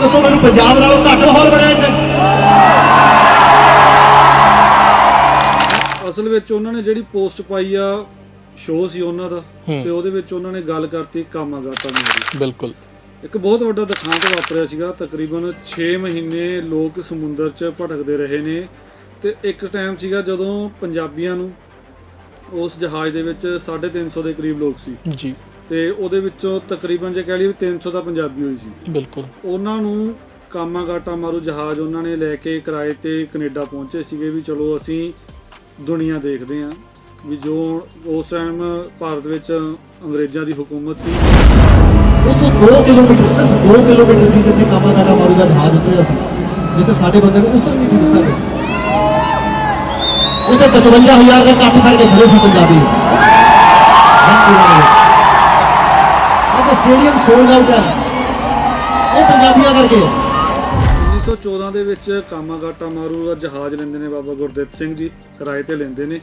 ਦੱਸੋ ਮੈਨੂੰ ਪੰਜਾਬ ਨਾਲੋਂ ਘੱਟ ਮਾਹੌਲ ਬਣਿਆ ਇੱਥੇ। ਅਸਲ ਵਿੱਚ ਉਹਨਾਂ ਨੇ ਜਿਹੜੀ ਪੋਸਟ ਪਾਈ ਆ ਸ਼ੋਅ ਸੀ ਉਹਨਾਂ ਦਾ ਤੇ ਉਹਦੇ ਵਿੱਚ ਉਹਨਾਂ ਨੇ ਗੱਲ ਕਰਤੀ ਕਾਮਾਗਾਟਾ ਦੀ ਬਿਲਕੁਲ। ਇੱਕ ਬਹੁਤ ਵੱਡਾ ਦੁਖਾਂਤ ਵਾਪਰਿਆ ਸੀਗਾ ਤਕਰੀਬਨ 6 ਮਹੀਨੇ ਲੋਕ ਸਮੁੰਦਰ 'ਚ ਭਟਕਦੇ ਰਹੇ ਨੇ ਤੇ ਇੱਕ ਟਾਈਮ ਸੀਗਾ ਜਦੋਂ ਪੰਜਾਬੀਆਂ ਨੂੰ ਉਸ ਜਹਾਜ਼ ਦੇ ਵਿੱਚ 350 ਦੇ ਕਰੀਬ ਲੋਕ ਸੀ। ਜੀ। ਤੇ ਉਹਦੇ ਵਿੱਚੋਂ ਤਕਰੀਬਨ ਜੇ ਕਹਿ ਲਈਏ ਵੀ 300 ਤਾਂ ਪੰਜਾਬੀ ਹੋਈ ਸੀ। ਬਿਲਕੁਲ। ਉਹਨਾਂ ਨੂੰ ਕਾਮਾਗਾਟਾ ਮਾਰੂ ਜਹਾਜ਼ ਉਹਨਾਂ ਨੇ ਲੈ ਕੇ ਕਿਰਾਏ ਤੇ ਕੈਨੇਡਾ ਪਹੁੰਚੇ ਸੀਗੇ ਵੀ ਚਲੋ ਅਸੀਂ ਦੁਨੀਆ ਦੇਖਦੇ ਆਂ ਵੀ ਜੋ ਉਸ ਟਾਈਮ ਭਾਰਤ ਵਿੱਚ ਅੰਗਰੇਜ਼ਾਂ ਦੀ ਹਕੂਮਤ ਸੀ। ਉਤੋਂ 2 ਕਿਲੋਮੀਟਰ ਸਿਰਫ 2 ਕਿਲੋਮੀਟਰ ਸੀ ਜਿੱਥੇ ਕਾਮਾ ਕਾਟਾ ਮਾਰੂ ਦਾ ਜਹਾਜ਼ ਉਤਰਿਆ ਸੀ। ਜਿੱਥੇ ਸਾਡੇ ਬੰਦੇ ਨੂੰ ਉਤਰ ਨਹੀਂ ਸੀ ਦਿੱਤਾ ਗਿਆ। ਉਹਦੇ 55000 ਦਾ ਕੱਟ ਕਰਕੇ ਖੜੇ ਸੀ ਪੰਜਾਬੀ। ਸਟੇਡੀਅਮ ਸੋਲਡ ਆਊਟ ਹੈ ਉਹ ਪੰਜਾਬੀਆਂ ਕਰਕੇ। ਹੈ 1914 ਦੇ ਵਿੱਚ ਕਾਮਾਗਾਟਾ ਮਾਰੂ ਦਾ ਜਹਾਜ਼ ਲੈਂਦੇ ਨੇ ਬਾਬਾ ਗੁਰਦਿੱਤ ਸਿੰਘ ਜੀ ਕਿਰਾਏ ਤੇ ਲੈਂਦੇ ਨੇ।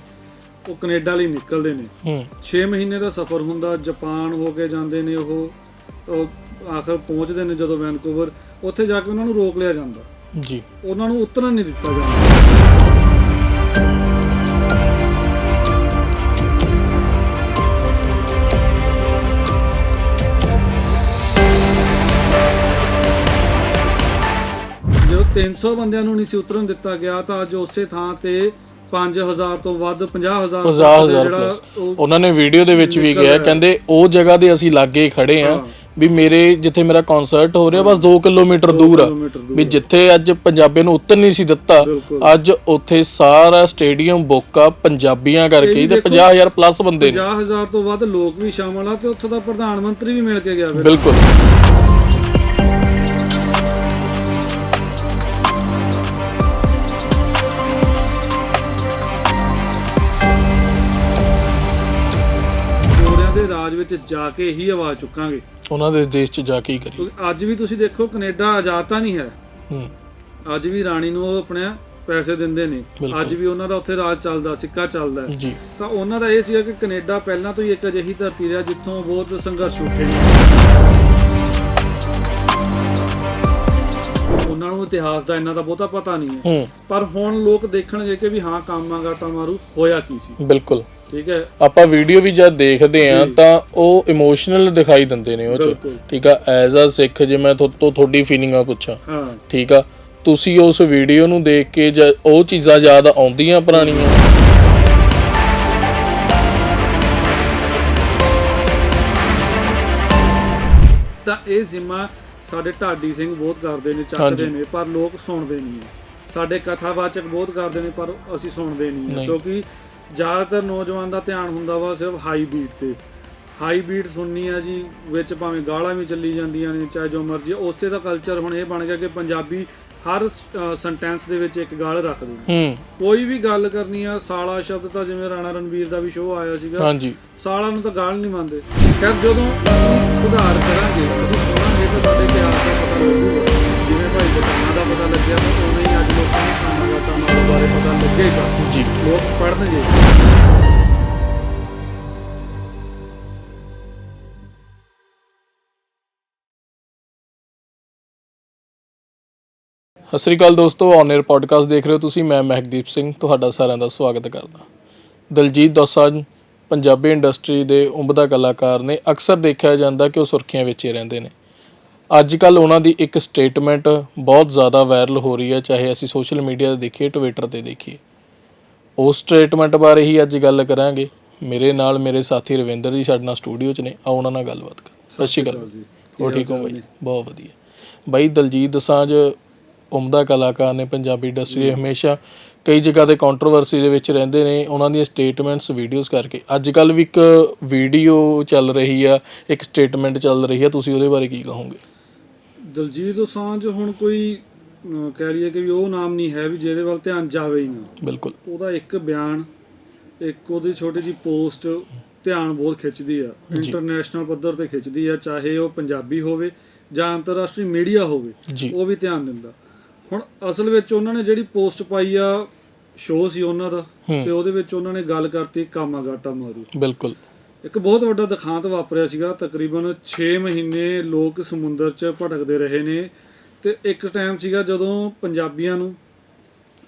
ਉਹ ਕੈਨੇਡਾ ਲਈ ਨਿਕਲਦੇ ਨੇ। ਹੂੰ। 6 ਮਹੀਨੇ ਦਾ ਸਫ਼ਰ ਹੁੰਦਾ ਜਾਪਾਨ ਹੋ ਕੇ ਜਾਂਦੇ ਨੇ ਉਹ। ਉਹ ਆਖਰ ਪਹੁੰਚਦੇ ਨੇ ਜਦੋਂ ਵੈਨਕੂਵਰ। ਉੱਥੇ ਜਾ ਕੇ ਉਹਨਾਂ ਨੂੰ ਰੋਕ ਲਿਆ ਜਾਂਦਾ। ਜੀ। ਉਹਨਾਂ ਨੂੰ ਉਤਰਨ ਨਹੀਂ ਦਿੱਤਾ ਜਾਂਦਾ। 300 ਬੰਦਿਆਂ ਨੂੰ ਨਹੀਂ ਸੀ ਉਤਰਨ ਦਿੱਤਾ ਗਿਆ ਤਾਂ ਅੱਜ ਉਸੇ ਥਾਂ ਤੇ 5000 ਤੋਂ ਵੱਧ 50000 50000 ਜਿਹੜਾ ਉਹ ਉਹਨਾਂ ਨੇ ਵੀਡੀਓ ਦੇ ਵਿੱਚ ਵੀ ਕਿਹਾ ਕਹਿੰਦੇ ਉਹ ਜਗ੍ਹਾ ਦੇ ਅਸੀਂ ਲਾਗੇ ਹੀ ਖੜੇ ਆ ਵੀ ਮੇਰੇ ਜਿੱਥੇ ਮੇਰਾ ਕਨਸਰਟ ਹੋ ਰਿਹਾ ਬਸ 2 ਕਿਲੋਮੀਟਰ ਦੂਰ ਆ। ਕਿਲੋਮੀਟਰ ਦੂਰ ਵੀ ਜਿੱਥੇ ਅੱਜ ਪੰਜਾਬੀ ਨੂੰ ਉੱਤਰ ਨਹੀਂ ਸੀ ਦਿੱਤਾ ਬਿਲਕੁਲ। ਅੱਜ ਉੱਥੇ ਸਾਰਾ ਸਟੇਡੀਅਮ ਬੁੱਕ ਆ ਪੰਜਾਬੀਆਂ ਕਰਕੇ ਹੀ ਤੇ ਦੇਖੋ, 50000 ਪਲੱਸ ਬੰਦੇ ਨੇ। 50000 ਤੋਂ ਵੱਧ ਲੋਕ ਵੀ ਸ਼ਾਮਲ ਆ ਤੇ ਉੱਥੋਂ ਦਾ ਪ੍ਰਧਾਨ ਮੰਤਰੀ ਵੀ ਮਿਲ ਕੇ ਗਿਆ ਫਿਰ। ਬਿਲਕੁਲ। ਵਿੱਚ ਜਾ ਕੇ ਹੀ ਆਵਾਜ਼ ਚੁੱਕਾਂਗੇ। ਉਹਨਾਂ ਦੇ ਦੇਸ਼ 'ਚ ਜਾ ਕੇ ਹੀ ਕਰੀ ਕਿਉਂਕਿ ਅੱਜ ਵੀ ਤੁਸੀਂ ਦੇਖੋ ਕੈਨੇਡਾ ਆਜ਼ਾਦ ਤਾਂ ਨਹੀਂ ਹੈ। ਹੂੰ। ਅੱਜ ਵੀ ਰਾਣੀ ਨੂੰ ਉਹ ਆਪਣੇ ਪੈਸੇ ਦਿੰਦੇ ਨੇ। ਬਿਲਕੁਲ। ਅੱਜ ਵੀ ਉਹਨਾਂ ਦਾ ਉੱਥੇ ਰਾਜ ਚੱਲਦਾ ਸਿੱਕਾ ਚੱਲਦਾ ਹੈ। ਜੀ। ਤਾਂ ਉਹਨਾਂ ਦਾ ਇਹ ਸੀਗਾ ਕਿ ਕੈਨੇਡਾ ਪਹਿਲਾਂ ਤੋਂ ਹੀ ਇੱਕ ਅਜਿਹੀ ਧਰਤੀ ਰਿਹਾ ਜਿੱਥੋਂ ਬਹੁਤ ਸੰਘਰਸ਼ ਉੱਠੇ ਨੇ। ਉਹਨਾਂ ਨੂੰ ਇਤਿਹਾਸ ਦਾ ਇੰਨਾ ਤਾਂ ਬਹੁਤਾ ਪਤਾ ਨਹੀਂ ਹੈ। ਹੂੰ। ਪਰ ਹੁਣ ਲੋਕ ਦੇਖਣਗੇ ਕਿ ਵੀ ਹਾਂ ਕਾਮਾਗਾਟਾ ਮਾਰੂ ਹੋਇਆ ਕੀ ਸੀ। ਬਿਲਕੁਲ। ਠੀਕ ਹੈ। ਆਪਾਂ ਵੀਡੀਓ ਵੀ ਜਦ ਦੇਖਦੇ ਆ ਤਾਂ ਉਹ ਇਮੋਸ਼ਨਲ ਦਿਖਾਈ ਦਿੰਦੇ ਨੇ ਉਹ ਚ। ਠੀਕ ਆ ਐਜ਼ ਅ ਸਿੱਖ ਜੇ ਮੈਂ ਤੋਂ ਤੁਹਾਡੀ ਫੀਲਿੰਗਾਂ ਪੁੱਛਾਂ। ਠੀਕ ਆ ਤੁਸੀਂ ਉਸ ਵੀਡੀਓ ਨੂੰ ਦੇਖ ਕੇ ਜ- ਉਹ ਚੀਜ਼ਾਂ ਯਾਦ ਆਉਂਦੀਆਂ ਪੁਰਾਣੀਆਂ? ਤਾਂ ਇਹ ਜ਼ਿੰਮਾ ਸਾਡੇ ਢਾਡੀ ਸਿੰਘ ਬਹੁਤ ਕਰਦੇ ਨੇ ਚੱਕਦੇ। ਨੇ ਪਰ ਲੋਕ ਸੁਣਦੇ ਨਹੀਂ ਸਾਡੇ ਕਥਾਵਾਚਕ ਬਹੁਤ ਕਰਦੇ ਨੇ ਪਰ ਅਸੀਂ ਸੁਣਦੇ ਨਹੀਂ। ਕਿਉਂਕਿ ਜ਼ਿਆਦਾਤਰ ਨੌਜਵਾਨ ਦਾ ਧਿਆਨ ਹੁੰਦਾ ਵਾ ਸਿਰਫ ਹਾਈ ਬੀਟ ਤੇ। ਹਾਈ ਬੀਟ ਸੁਣਨੀ ਆ ਜੀ ਵਿੱਚ ਭਾਵੇਂ ਗਾਲਾਂ ਵੀ ਚੱਲੀ ਜਾਂਦੀਆਂ ਨੇ ਚਾਹੇ ਜੋ ਮਰਜ਼ੀ ਉਸੇ ਦਾ ਕਲਚਰ ਹੁਣ ਇਹ ਬਣ ਗਿਆ ਕਿ ਪੰਜਾਬੀ ਹਰ ਸੈਂਟੈਂਸ ਦੇ ਵਿੱਚ ਇੱਕ ਗਾਲ ਰੱਖਦੇ ਨੇ ਹੂੰ। ਕੋਈ ਵੀ ਗੱਲ ਕਰਨੀ ਆ ਸਾਲਾ ਸ਼ਬਦ ਤਾਂ ਜਿਵੇਂ ਰਾਣਾ ਰਣਵੀਰ ਦਾ ਵੀ ਸ਼ੋਅ ਆਇਆ ਸੀਗਾ। ਹਾਂਜੀ। ਸਾਲਾਂ ਨੂੰ ਤਾਂ ਗਾਲ ਨਹੀਂ ਮੰਨਦੇ। ਖੈਰ ਜਦੋਂ ਸੁਧਾਰ ਕਰਾਂਗੇ ਅਸੀਂ ਸਤਿ ਸ੍ਰੀ ਅਕਾਲ ਦੋਸਤੋ ਔਨਰ ਪੋਡਕਾਸਟ ਦੇਖ ਰਹੇ ਹੋ ਤੁਸੀਂ ਮੈਂ ਮਹਿਕਦੀਪ ਸਿੰਘ ਤੁਹਾਡਾ ਸਾਰਿਆਂ ਦਾ ਸਵਾਗਤ ਕਰਦਾ। ਦਲਜੀਤ ਦੋਸਾਂਝ ਪੰਜਾਬੀ ਇੰਡਸਟਰੀ ਦੇ ਉਮਦਾ ਕਲਾਕਾਰ ਨੇ ਅਕਸਰ ਦੇਖਿਆ ਜਾਂਦਾ ਕਿ ਉਹ ਸੁਰਖੀਆਂ ਵਿੱਚ ਹੀ ਰਹਿੰਦੇ ਨੇ। ਅੱਜ ਕੱਲ ਉਹਨਾਂ ਦੀ ਇੱਕ ਸਟੇਟਮੈਂਟ ਬਹੁਤ ਜ਼ਿਆਦਾ ਵਾਇਰਲ ਹੋ ਰਹੀ ਹੈ ਚਾਹੇ ਅਸੀਂ ਸੋਸ਼ਲ ਮੀਡੀਆ ਤੇ ਦੇਖੀਏ ਟਵਿੱਟਰ ਤੇ ਦੇਖੀਏ। ਉਸ ਸਟੇਟਮੈਂਟ ਬਾਰੇ ਹੀ ਅੱਜ ਗੱਲ ਕਰਾਂਗੇ। ਮੇਰੇ ਨਾਲ ਮੇਰੇ ਸਾਥੀ ਰਵਿੰਦਰ ਜੀ ਸਾਡੇ ਨਾਲ ਸਟੂਡੀਓ 'ਚ ਨੇ ਆਓ ਉਹਨਾਂ ਨਾਲ ਗੱਲਬਾਤ ਕਰ ਸਤਿ ਸ਼੍ਰੀ ਅਕਾਲ। ਜੀ। ਉਹ ਠੀਕ ਹੋ ਬਾਈ? ਬਹੁਤ ਵਧੀਆ। ਬਾਈ ਦਲਜੀਤ ਦਸਾਂਝ ਉਮਦਾ ਕਲਾਕਾਰ ਨੇ ਪੰਜਾਬੀ ਇੰਡਸਟਰੀ ਹਮੇਸ਼ਾ ਕਈ ਜਗ੍ਹਾ ਤੇ ਕੰਟਰੋਵਰਸੀ ਦੇ ਵਿੱਚ ਰਹਿੰਦੇ ਨੇ ਉਹਨਾਂ ਦੀਆਂ ਸਟੇਟਮੈਂਟਸ ਵੀਡੀਓਜ਼ ਕਰਕੇ। ਅੱਜ ਕੱਲ ਵੀ ਇੱਕ ਵੀਡੀਓ ਚੱਲ ਰਹੀ ਆ ਇੱਕ ਸਟੇਟਮੈਂਟ ਚੱਲ ਰਹੀ ਆ ਤੁਸੀਂ ਉਹਦੇ ਬਾਰੇ ਕੀ ਕਹੋਗੇ? ਦਲਜੀਤ ਦੋਸਾਂਝ ਹੁਣ ਕੋਈ ਕਹਿ ਲਈਏ ਕਿ ਵੀ ਉਹ ਨਾਮ ਨਹੀਂ ਹੈ ਵੀ ਜਿਹਦੇ ਵੱਲ ਧਿਆਨ ਜਾਵੇ ਹੀ ਨਾ। ਬਿਲਕੁਲ। ਉਹਦਾ ਇੱਕ ਬਿਆਨ ਇੱਕ ਉਹਦੀ ਛੋਟੀ ਜੀ ਪੋਸਟ ਧਿਆਨ ਬਹੁਤ ਖਿੱਚਦੀ ਆ। ਇੰਟਰਨੈਸ਼ਨਲ ਪੱਧਰ ਤੇ ਖਿੱਚਦੀ ਆ ਚਾਹੇ ਉਹ ਪੰਜਾਬੀ ਹੋਵੇ ਜਾਂ ਅੰਤਰਰਾਸ਼ਟਰੀ ਮੀਡੀਆ ਹੋਵੇ ਉਹ ਵੀ ਧਿਆਨ ਦਿੰਦਾ। ਹੁਣ ਅਸਲ ਵਿੱਚ ਉਹਨਾਂ ਨੇ ਜਿਹੜੀ ਪੋਸਟ ਪਾਈ ਆ ਸ਼ੋਅ ਸੀ ਉਹਨਾਂ ਦਾ। ਤੇ ਉਹਦੇ ਵਿੱਚ ਉਹਨਾਂ ਨੇ ਗੱਲ ਕਰਤੀ ਕਾਮਾਗਾਟਾ ਮਾਰੂ। ਬਿਲਕੁਲ। ਇੱਕ ਬਹੁਤ ਵੱਡਾ ਦੁਖਾਂਤ ਵਾਪਰਿਆ ਸੀਗਾ ਤਕਰੀਬਨ 6 ਮਹੀਨੇ ਲੋਕ ਸਮੁੰਦਰ 'ਚ ਭਟਕਦੇ ਰਹੇ ਨੇ ਤੇ ਇੱਕ ਟਾਈਮ ਸੀਗਾ ਜਦੋਂ ਪੰਜਾਬੀਆਂ ਨੂੰ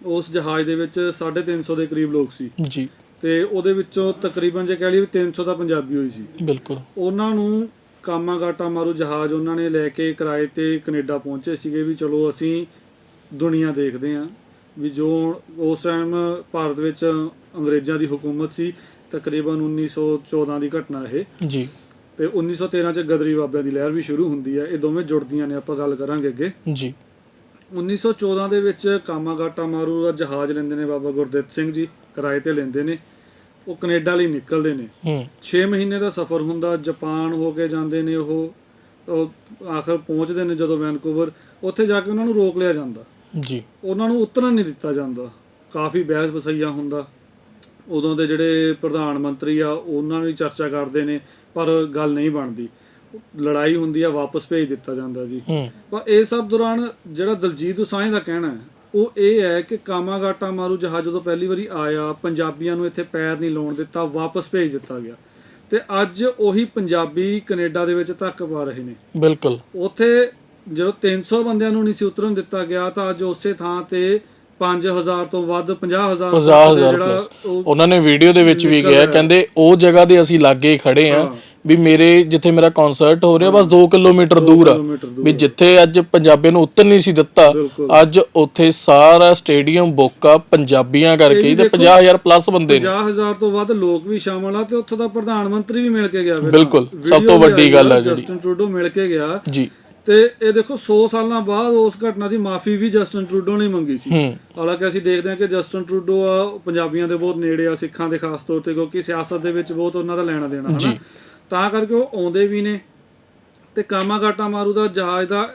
ਉਸ ਜਹਾਜ਼ ਦੇ ਵਿੱਚ 350 ਦੇ ਕਰੀਬ ਲੋਕ ਸੀ। ਜੀ। ਤੇ ਉਹਦੇ ਵਿੱਚੋਂ ਤਕਰੀਬਨ ਜੇ ਕਹਿ ਲਈਏ ਵੀ 300 ਤਾਂ ਪੰਜਾਬੀ ਹੋਈ ਸੀ। ਬਿਲਕੁਲ। ਉਹਨਾਂ ਨੂੰ ਕਾਮਾਗਾਟਾ ਮਾਰੂ ਜਹਾਜ਼ ਉਹਨਾਂ ਨੇ ਲੈ ਕੇ ਕਿਰਾਏ ਤੇ ਕੈਨੇਡਾ ਪਹੁੰਚੇ ਸੀਗੇ ਵੀ ਚਲੋ ਅਸੀਂ ਦੁਨੀਆ ਦੇਖਦੇ ਆਂ ਵੀ ਜੋ ਉਸ ਟਾਈਮ ਭਾਰਤ ਵਿੱਚ ਅੰਗਰੇਜ਼ਾਂ ਦੀ ਹਕੂਮਤ ਸੀ ਤਕਰੀਬਨ 1914 ਦੀ ਘਟਨਾ ਇਹ। ਜੀ। ਤੇ 1913 ਚ ਗਦਰੀ ਬਾਬਿਆਂ ਦੀ ਲਹਿਰ ਵੀ ਸ਼ੁਰੂ ਹੁੰਦੀ ਹੈ ਇਹ ਦੋਵੇਂ ਜੁੜਦੀਆਂ ਨੇ ਆਪਾਂ ਗੱਲ ਕਰਾਂਗੇ ਅੱਗੇ। ਜੀ। 1914 ਦੇ ਵਿੱਚ ਕਾਮਾਗਾਟਾ ਮਾਰੂ ਦਾ ਜਹਾਜ਼ ਲੈਂਦੇ ਨੇ ਬਾਬਾ ਗੁਰਦਿੱਤ ਸਿੰਘ ਜੀ ਕਿਰਾਏ ਤੇ ਲੈਂਦੇ ਨੇ। ਉਹ ਕੈਨੇਡਾ ਲਈ ਨਿਕਲਦੇ ਨੇ। ਹੂੰ। 6 ਮਹੀਨੇ ਦਾ ਸਫ਼ਰ ਹੁੰਦਾ ਜਾਪਾਨ ਹੋ ਕੇ ਜਾਂਦੇ ਨੇ ਉਹ ਆਖਰ ਪਹੁੰਚਦੇ ਨੇ ਜਦੋਂ ਵੈਨਕੂਵਰ ਉੱਥੇ ਜਾ ਕੇ ਉਹਨਾਂ ਨੂੰ ਰੋਕ ਲਿਆ ਜਾਂਦਾ। ਜੀ। ਉਹਨਾਂ ਨੂੰ ਉਤਰਨ ਨਹੀਂ ਦਿੱਤਾ ਜਾਂਦਾ। ਕਾਫੀ ਬਹਿਸ ਬਸਈਆ ਹੁੰਦਾ। ਉਦੋਂ ਦੇ ਜਿਹੜੇ ਪ੍ਰਧਾਨ ਮੰਤਰੀ ਆ ਉਹਨਾਂ ਨੂੰ ਚਰਚਾ ਕਰਦੇ ਨੇ ਪਰ ਗੱਲ ਨਹੀਂ ਬਣਦੀ। ਲੜਾਈ ਹੁੰਦੀ ਆ ਵਾਪਸ ਭੇਜ ਦਿੱਤਾ ਜਾਂਦਾ ਜੀ। ਪਰ ਇਹ ਸਭ ਦੌਰਾਨ ਜਿਹੜਾ ਦਲਜੀਤ ਦੋਸਾਂਝ ਦਾ ਕਹਿਣਾ ਹੈ ਉਹ ਇਹ ਹੈ ਕਿ ਕਾਮਾਗਾਟਾ ਮਾਰੂ ਜਹਾਜ਼ ਜਦੋਂ ਪਹਿਲੀ ਵਾਰੀ ਆਇਆ ਪੰਜਾਬੀਆਂ ਨੂੰ ਇੱਥੇ ਪੈਰ ਨਹੀਂ ਲਾਉਣ ਦਿੱਤਾ ਵਾਪਸ ਭੇਜ ਦਿੱਤਾ ਗਿਆ। ਤੇ ਅੱਜ ਉਹੀ ਪੰਜਾਬੀ ਕੈਨੇਡਾ ਦੇ ਵਿੱਚ ਧੱਕ ਪਾ ਰਹੇ ਨੇ। ਬਿਲਕੁਲ। ਉੱਥੇ ਜਦੋਂ 300 ਬੰਦਿਆਂ ਨੂੰ ਨਹੀਂ ਸੀ ਉਤਰਨ ਦਿੱਤਾ ਗਿਆ ਤਾਂ ਅੱਜ ਉਸੇ ਥਾਂ ਤੇ 5000 ਤੋਂ ਵੱਧ 50000 50000 ਪਲੱਸ ਉਹਨਾਂ ਨੇ ਵੀਡੀਓ ਦੇ ਵਿੱਚ ਵੀ ਕਿਹਾ ਕਹਿੰਦੇ ਉਹ ਜਗ੍ਹਾ ਦੇ ਅਸੀਂ ਲਾਗੇ ਖੜੇ ਆ ਵੀ ਮੇਰੇ ਜਿੱਥੇ ਮੇਰਾ ਕਨਸਰਟ ਹੋ ਰਿਹਾ ਬਸ 2 ਕਿਲੋਮੀਟਰ ਦੂਰ ਆ। ਵੀ ਜਿੱਥੇ ਅੱਜ ਪੰਜਾਬੀਆਂ ਨੂੰ ਉੱਤਰ ਨਹੀਂ ਸੀ ਦਿੱਤਾ। ਅੱਜ ਉੱਥੇ ਸਾਰਾ ਸਟੇਡੀਅਮ ਬੁੱਕ ਆ ਪੰਜਾਬੀਆਂ ਕਰਕੇ ਤੇ 50000 ਪਲੱਸ ਬੰਦੇ ਨੇ। 50000 ਤੋਂ ਵੱਧ ਲੋਕ ਵੀ ਸ਼ਾਮਲ ਆ ਤੇ ਉੱਥੋਂ ਦਾ ਪ੍ਰਧਾਨ ਮੰਤਰੀ ਵੀ ਮਿਲ ਕੇ ਗਿਆ ਬਿਲਕੁਲ, ਸਭ ਤੋਂ ਵੱਡੀ ਗੱਲ ਆ ਜਿਹੜੀ। ਜਸਟਨ ਟਰੂਡੋ ਮਿਲ ਕੇ ਗਿਆ। ਜੀ। ਤੇ ਇਹ ਦੇਖੋ 100 ਸਾਲਾਂ ਬਾਅਦ ਉਸ ਘਟਨਾ ਦੀ ਮਾਫੀ ਵੀ ਜਸਟਨ ਟਰੂਡੋ ਨੇ ਮੰਗੀ ਸੀ। ਹੂੰ। ਹਾਲਾਂਕਿ ਅਸੀਂ ਦੇਖਦੇ ਹਾਂ ਕਿ ਜਸਟਨ ਟਰੂਡੋ ਆ ਪੰਜਾਬੀਆਂ ਦੇ ਬਹੁਤ ਨੇੜੇ ਆ ਸਿੱਖਾਂ ਦੇ ਖਾਸ ਤੌਰ ਤੇ ਕਿਉਂਕਿ ਸਿਆਸਤ ਦੇ ਵਿੱਚ ਬਹੁਤ ਉਹਨਾਂ ਦਾ ਲੈਣਾ ਦੇਣਾ ਹਨਾ? ਤਾਂ ਕਰਕੇ ਉਹ ਆਉਂਦੇ ਵੀ ਨੇ ਤੇ ਕਾਮਾਗਾਟਾ ਮਾਰੂ ਦਾ ਜਹਾਜ਼ ਦਾ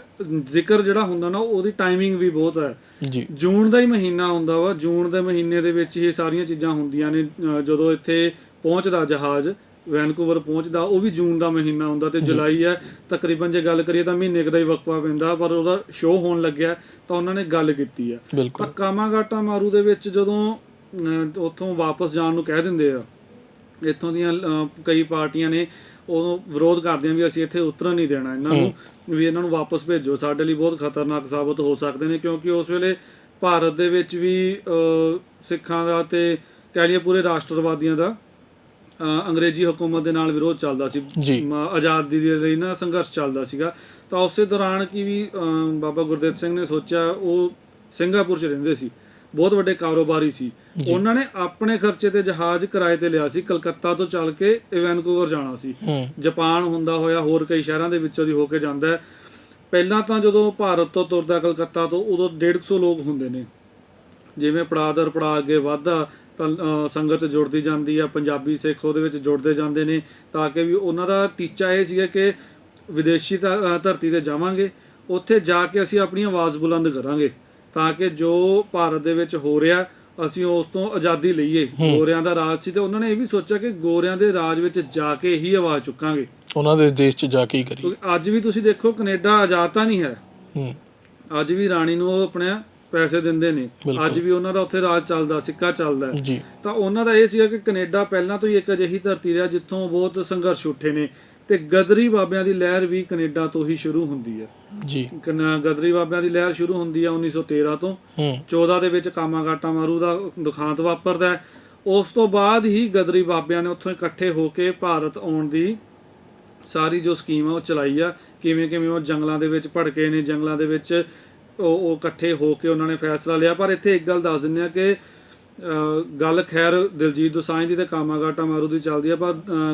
ਜ਼ਿਕਰ ਜਿਹੜਾ ਹੁੰਦਾ ਨਾ ਉਹਦੀ ਟਾਈਮਿੰਗ ਵੀ ਬਹੁਤ ਹੈ। ਜੂਨ ਦਾ ਹੀ ਮਹੀਨਾ ਹੁੰਦਾ ਵਾ। ਜੂਨ ਦੇ ਮਹੀਨੇ ਦੇ ਵਿੱਚ ਇਹ ਸਾਰੀਆਂ ਚੀਜ਼ਾਂ ਹੁੰਦੀਆਂ ਨੇ ਜਦੋਂ ਇੱਥੇ ਪਹੁੰਚਦਾ ਜਹਾਜ਼ ਵੈਨਕੂਵਰ ਪਹੁੰਚਦਾ ਉਹ ਵੀ ਜੂਨ ਦਾ ਮਹੀਨਾ ਹੁੰਦਾ ਤੇ ਜੁਲਾਈ ਹੈ। ਤਕਰੀਬਨ ਜੇ ਗੱਲ ਕਰੀਏ ਤਾਂ ਮਹੀਨੇ ਦਾ ਹੀ ਵਕਫਾ ਪੈਂਦਾ ਪਰ ਉਹਦਾ ਸ਼ੋਅ ਹੋਣ ਲੱਗਿਆ ਤਾਂ ਉਹਨਾਂ ਨੇ ਗੱਲ ਕੀਤੀ ਆ ਤਾਂ ਕਾਮਾਗਾਟਾ ਮਾਰੂ ਦੇ ਵਿੱਚ ਜਦੋਂ ਉੱਥੋਂ ਵਾਪਸ ਜਾਣ ਨੂੰ ਕਹਿ ਦਿੰਦੇ ਆ ਇੱਥੋਂ ਦੀਆਂ ਕਈ ਪਾਰਟੀਆਂ ਨੇ ਉਹ ਵਿਰੋਧ ਕਰਦੀਆਂ ਵੀ ਅਸੀਂ ਇੱਥੇ ਉਤਰਨ ਨਹੀਂ ਦੇਣਾ। ਇਹਨਾਂ ਨੂੰ ਵੀ ਇਹਨਾਂ ਨੂੰ ਵਾਪਸ ਭੇਜੋ। ਸਾਡੇ ਲਈ ਬਹੁਤ ਖਤਰਨਾਕ ਸਾਬਤ ਹੋ ਸਕਦੇ ਨੇ ਕਿਉਂਕਿ ਉਸ ਵੇਲੇ ਭਾਰਤ ਦੇ ਵਿੱਚ ਵੀ ਸਿੱਖਾਂ ਦਾ ਤੇ ਕਹਿ ਲਈਏ ਪੂਰੇ ਰਾਸ਼ਟਰਵਾਦੀਆਂ ਦਾ ਅੰਗਰੇਜ਼ੀ ਹਕੂਮਤ ਦੇ ਨਾਲ ਵਿਰੋਧ ਚੱਲਦਾ ਸੀ। ਆਜ਼ਾਦੀ ਦੇ ਲਈ ਨਾ ਸੰਘਰਸ਼ ਚੱਲਦਾ ਸੀਗਾ। ਤਾਂ ਉਸੇ ਦੌਰਾਨ ਕੀ ਵੀ ਬਾਬਾ ਗੁਰਦੇਵ ਸਿੰਘ ਨੇ ਸੋਚਿਆ ਉਹ ਸਿੰਗਾਪੁਰ 'ਚ ਰਹਿੰਦੇ ਸੀ। ਬਹੁਤ ਵੱਡੇ ਕਾਰੋਬਾਰੀ ਸੀ। ਉਹਨਾਂ ਨੇ ਆਪਣੇ ਖਰਚੇ ਤੇ ਜਹਾਜ਼ ਕਿਰਾਏ ਤੇ ਲਿਆ ਸੀ। ਕਲਕੱਤਾ ਤੋਂ ਚੱਲ ਕੇ ਵੈਨਕੂਵਰ ਜਾਣਾ ਸੀ। ਜਾਪਾਨ ਹੁੰਦਾ ਹੋਇਆ ਹੋਰ ਕਈ ਸ਼ਹਿਰਾਂ ਦੇ ਵਿੱਚੋਂ ਦੀ ਹੋ ਕੇ ਜਾਂਦਾ ਹੈ। ਪਹਿਲਾਂ ਤਾਂ ਜਦੋਂ ਭਾਰਤ ਤੋਂ ਤੁਰਦਾ ਕਲਕੱਤਾ ਤੋਂ ਉਦੋਂ 150 ਲੋਕ ਹੁੰਦੇ ਨੇ। ਜਿਵੇਂ ਪੜਾਅ ਦਰ ਪੜਾਅ ਅੱਗੇ ਵੱਧਦਾ ਸੰਗਤ ਜੁੜਦੀ ਜਾਂਦੀ ਆ ਪੰਜਾਬੀ ਸਿੱਖ ਉਹਦੇ ਵਿੱਚ ਜੁੜਦੇ ਜਾਂਦੇ ਨੇ ਤਾਂ ਕਿ ਵੀ ਉਹਨਾਂ ਦਾ ਟੀਚਾ ਇਹ ਸੀਗਾ ਕਿ ਵਿਦੇਸ਼ੀ ਧਰਤੀ ਤੇ ਜਾਵਾਂਗੇ ਉੱਥੇ ਜਾ ਕੇ ਅਸੀਂ ਆਪਣੀ ਆਵਾਜ਼ ਬੁਲੰਦ ਕਰਾਂਗੇ ਤਾਂ ਕਿ ਜੋ ਭਾਰਤ ਦੇ ਵਿੱਚ ਹੋ ਰਿਹਾ ਅਸੀਂ ਉਸ ਤੋਂ ਆਜ਼ਾਦੀ ਲਈਏ। ਗੋਰਿਆਂ ਦਾ ਰਾਜ ਸੀ ਤੇ ਉਹਨਾਂ ਨੇ ਇਹ ਵੀ ਸੋਚਿਆ ਕਿ ਗੋਰਿਆਂ ਦੇ ਰਾਜ ਵਿੱਚ ਜਾ ਕੇ ਹੀ ਆਵਾਜ਼ ਚੁੱਕਾਂਗੇ। ਉਹਨਾਂ ਦੇ ਦੇਸ਼ 'ਚ ਜਾ ਕੇ ਹੀ ਕਰੀ ਅੱਜ ਵੀ ਤੁਸੀਂ ਦੇਖੋ ਕੈਨੇਡਾ ਆਜ਼ਾਦ ਤਾਂ ਨਹੀਂ ਹੈ। ਹੂੰ। ਅੱਜ ਵੀ ਰਾਣੀ ਨੂੰ ਉਹ ਆਪਣੇ ਪੈਸੇ ਦਿੰਦੇ ਨੇ। ਅੱਜ ਵੀ ਉਹਨਾਂ ਦਾ ਉੱਥੇ ਰਾਜ ਚੱਲਦਾ ਸਿੱਕਾ ਚੱਲਦਾ ਹੈ। ਤਾਂ ਉਹਨਾਂ ਦਾ ਇਹ ਸੀਗਾ ਕਿ ਕੈਨੇਡਾ ਪਹਿਲਾਂ ਤੋਂ ਹੀ ਇੱਕ ਅਜਿਹੀ ਧਰਤੀ ਰਿਹਾ ਜਿੱਥੋਂ ਬਹੁਤ ਸੰਘਰਸ਼ ਉੱਠੇ ਨੇ ਤੇ ਗਦਰੀ ਬਾਬਿਆਂ ਦੀ ਲਹਿਰ ਵੀ ਕੈਨੇਡਾ ਤੋਂ ਹੀ ਸ਼ੁਰੂ ਹੁੰਦੀ ਹੈ। ਜੀ। ਕਨ- ਗਦਰੀ ਬਾਬਿਆਂ ਦੀ ਲਹਿਰ ਸ਼ੁਰੂ ਹੁੰਦੀ ਹੈ 1913 ਤੋਂ। ਹੂੰ। 14 ਦੇ ਵਿੱਚ ਕਾਮਾਗਾਟਾ ਮਾਰੂ ਦਾ ਦੁਖਾਂਤ ਵਾਪਰਦਾ ਹੈ। ਉਸ ਤੋਂ ਬਾਅਦ ਹੀ ਗਦਰੀ ਬਾਬਿਆਂ ਨੇ ਉੱਥੋਂ ਇਕੱਠੇ ਹੋ ਕੇ ਭਾਰਤ ਆਉਣ ਦੀ ਸਾਰੀ ਜੋ ਸਕੀਮ ਆ ਉਹ ਚਲਾਈ ਆ। ਕਿਵੇਂ ਕਿਵੇਂ ਉਹ ਜੰਗਲਾਂ ਦੇ ਵਿੱਚ ਭੜਕੇ ਨੇ ਜੰਗਲਾਂ ਦੇ ਵਿੱਚ ਉਹ ਉਹ ਇਕੱਠੇ ਹੋ ਕੇ ਉਹਨਾਂ ਨੇ ਫੈਸਲਾ ਲਿਆ। ਪਰ ਇੱਥੇ ਇੱਕ ਗੱਲ ਦੱਸ ਦਿੰਦੇ ਆ ਕਿ ਗੱਲ ਖੈਰ ਦਿਲਜੀਤ ਦੋਸਾਂਝ ਦੀ ਤੇ ਕਾਮਾਗਾਟਾ ਮਾਰੂ ਦੀ ਚੱਲਦੀ ਆ ਪਰ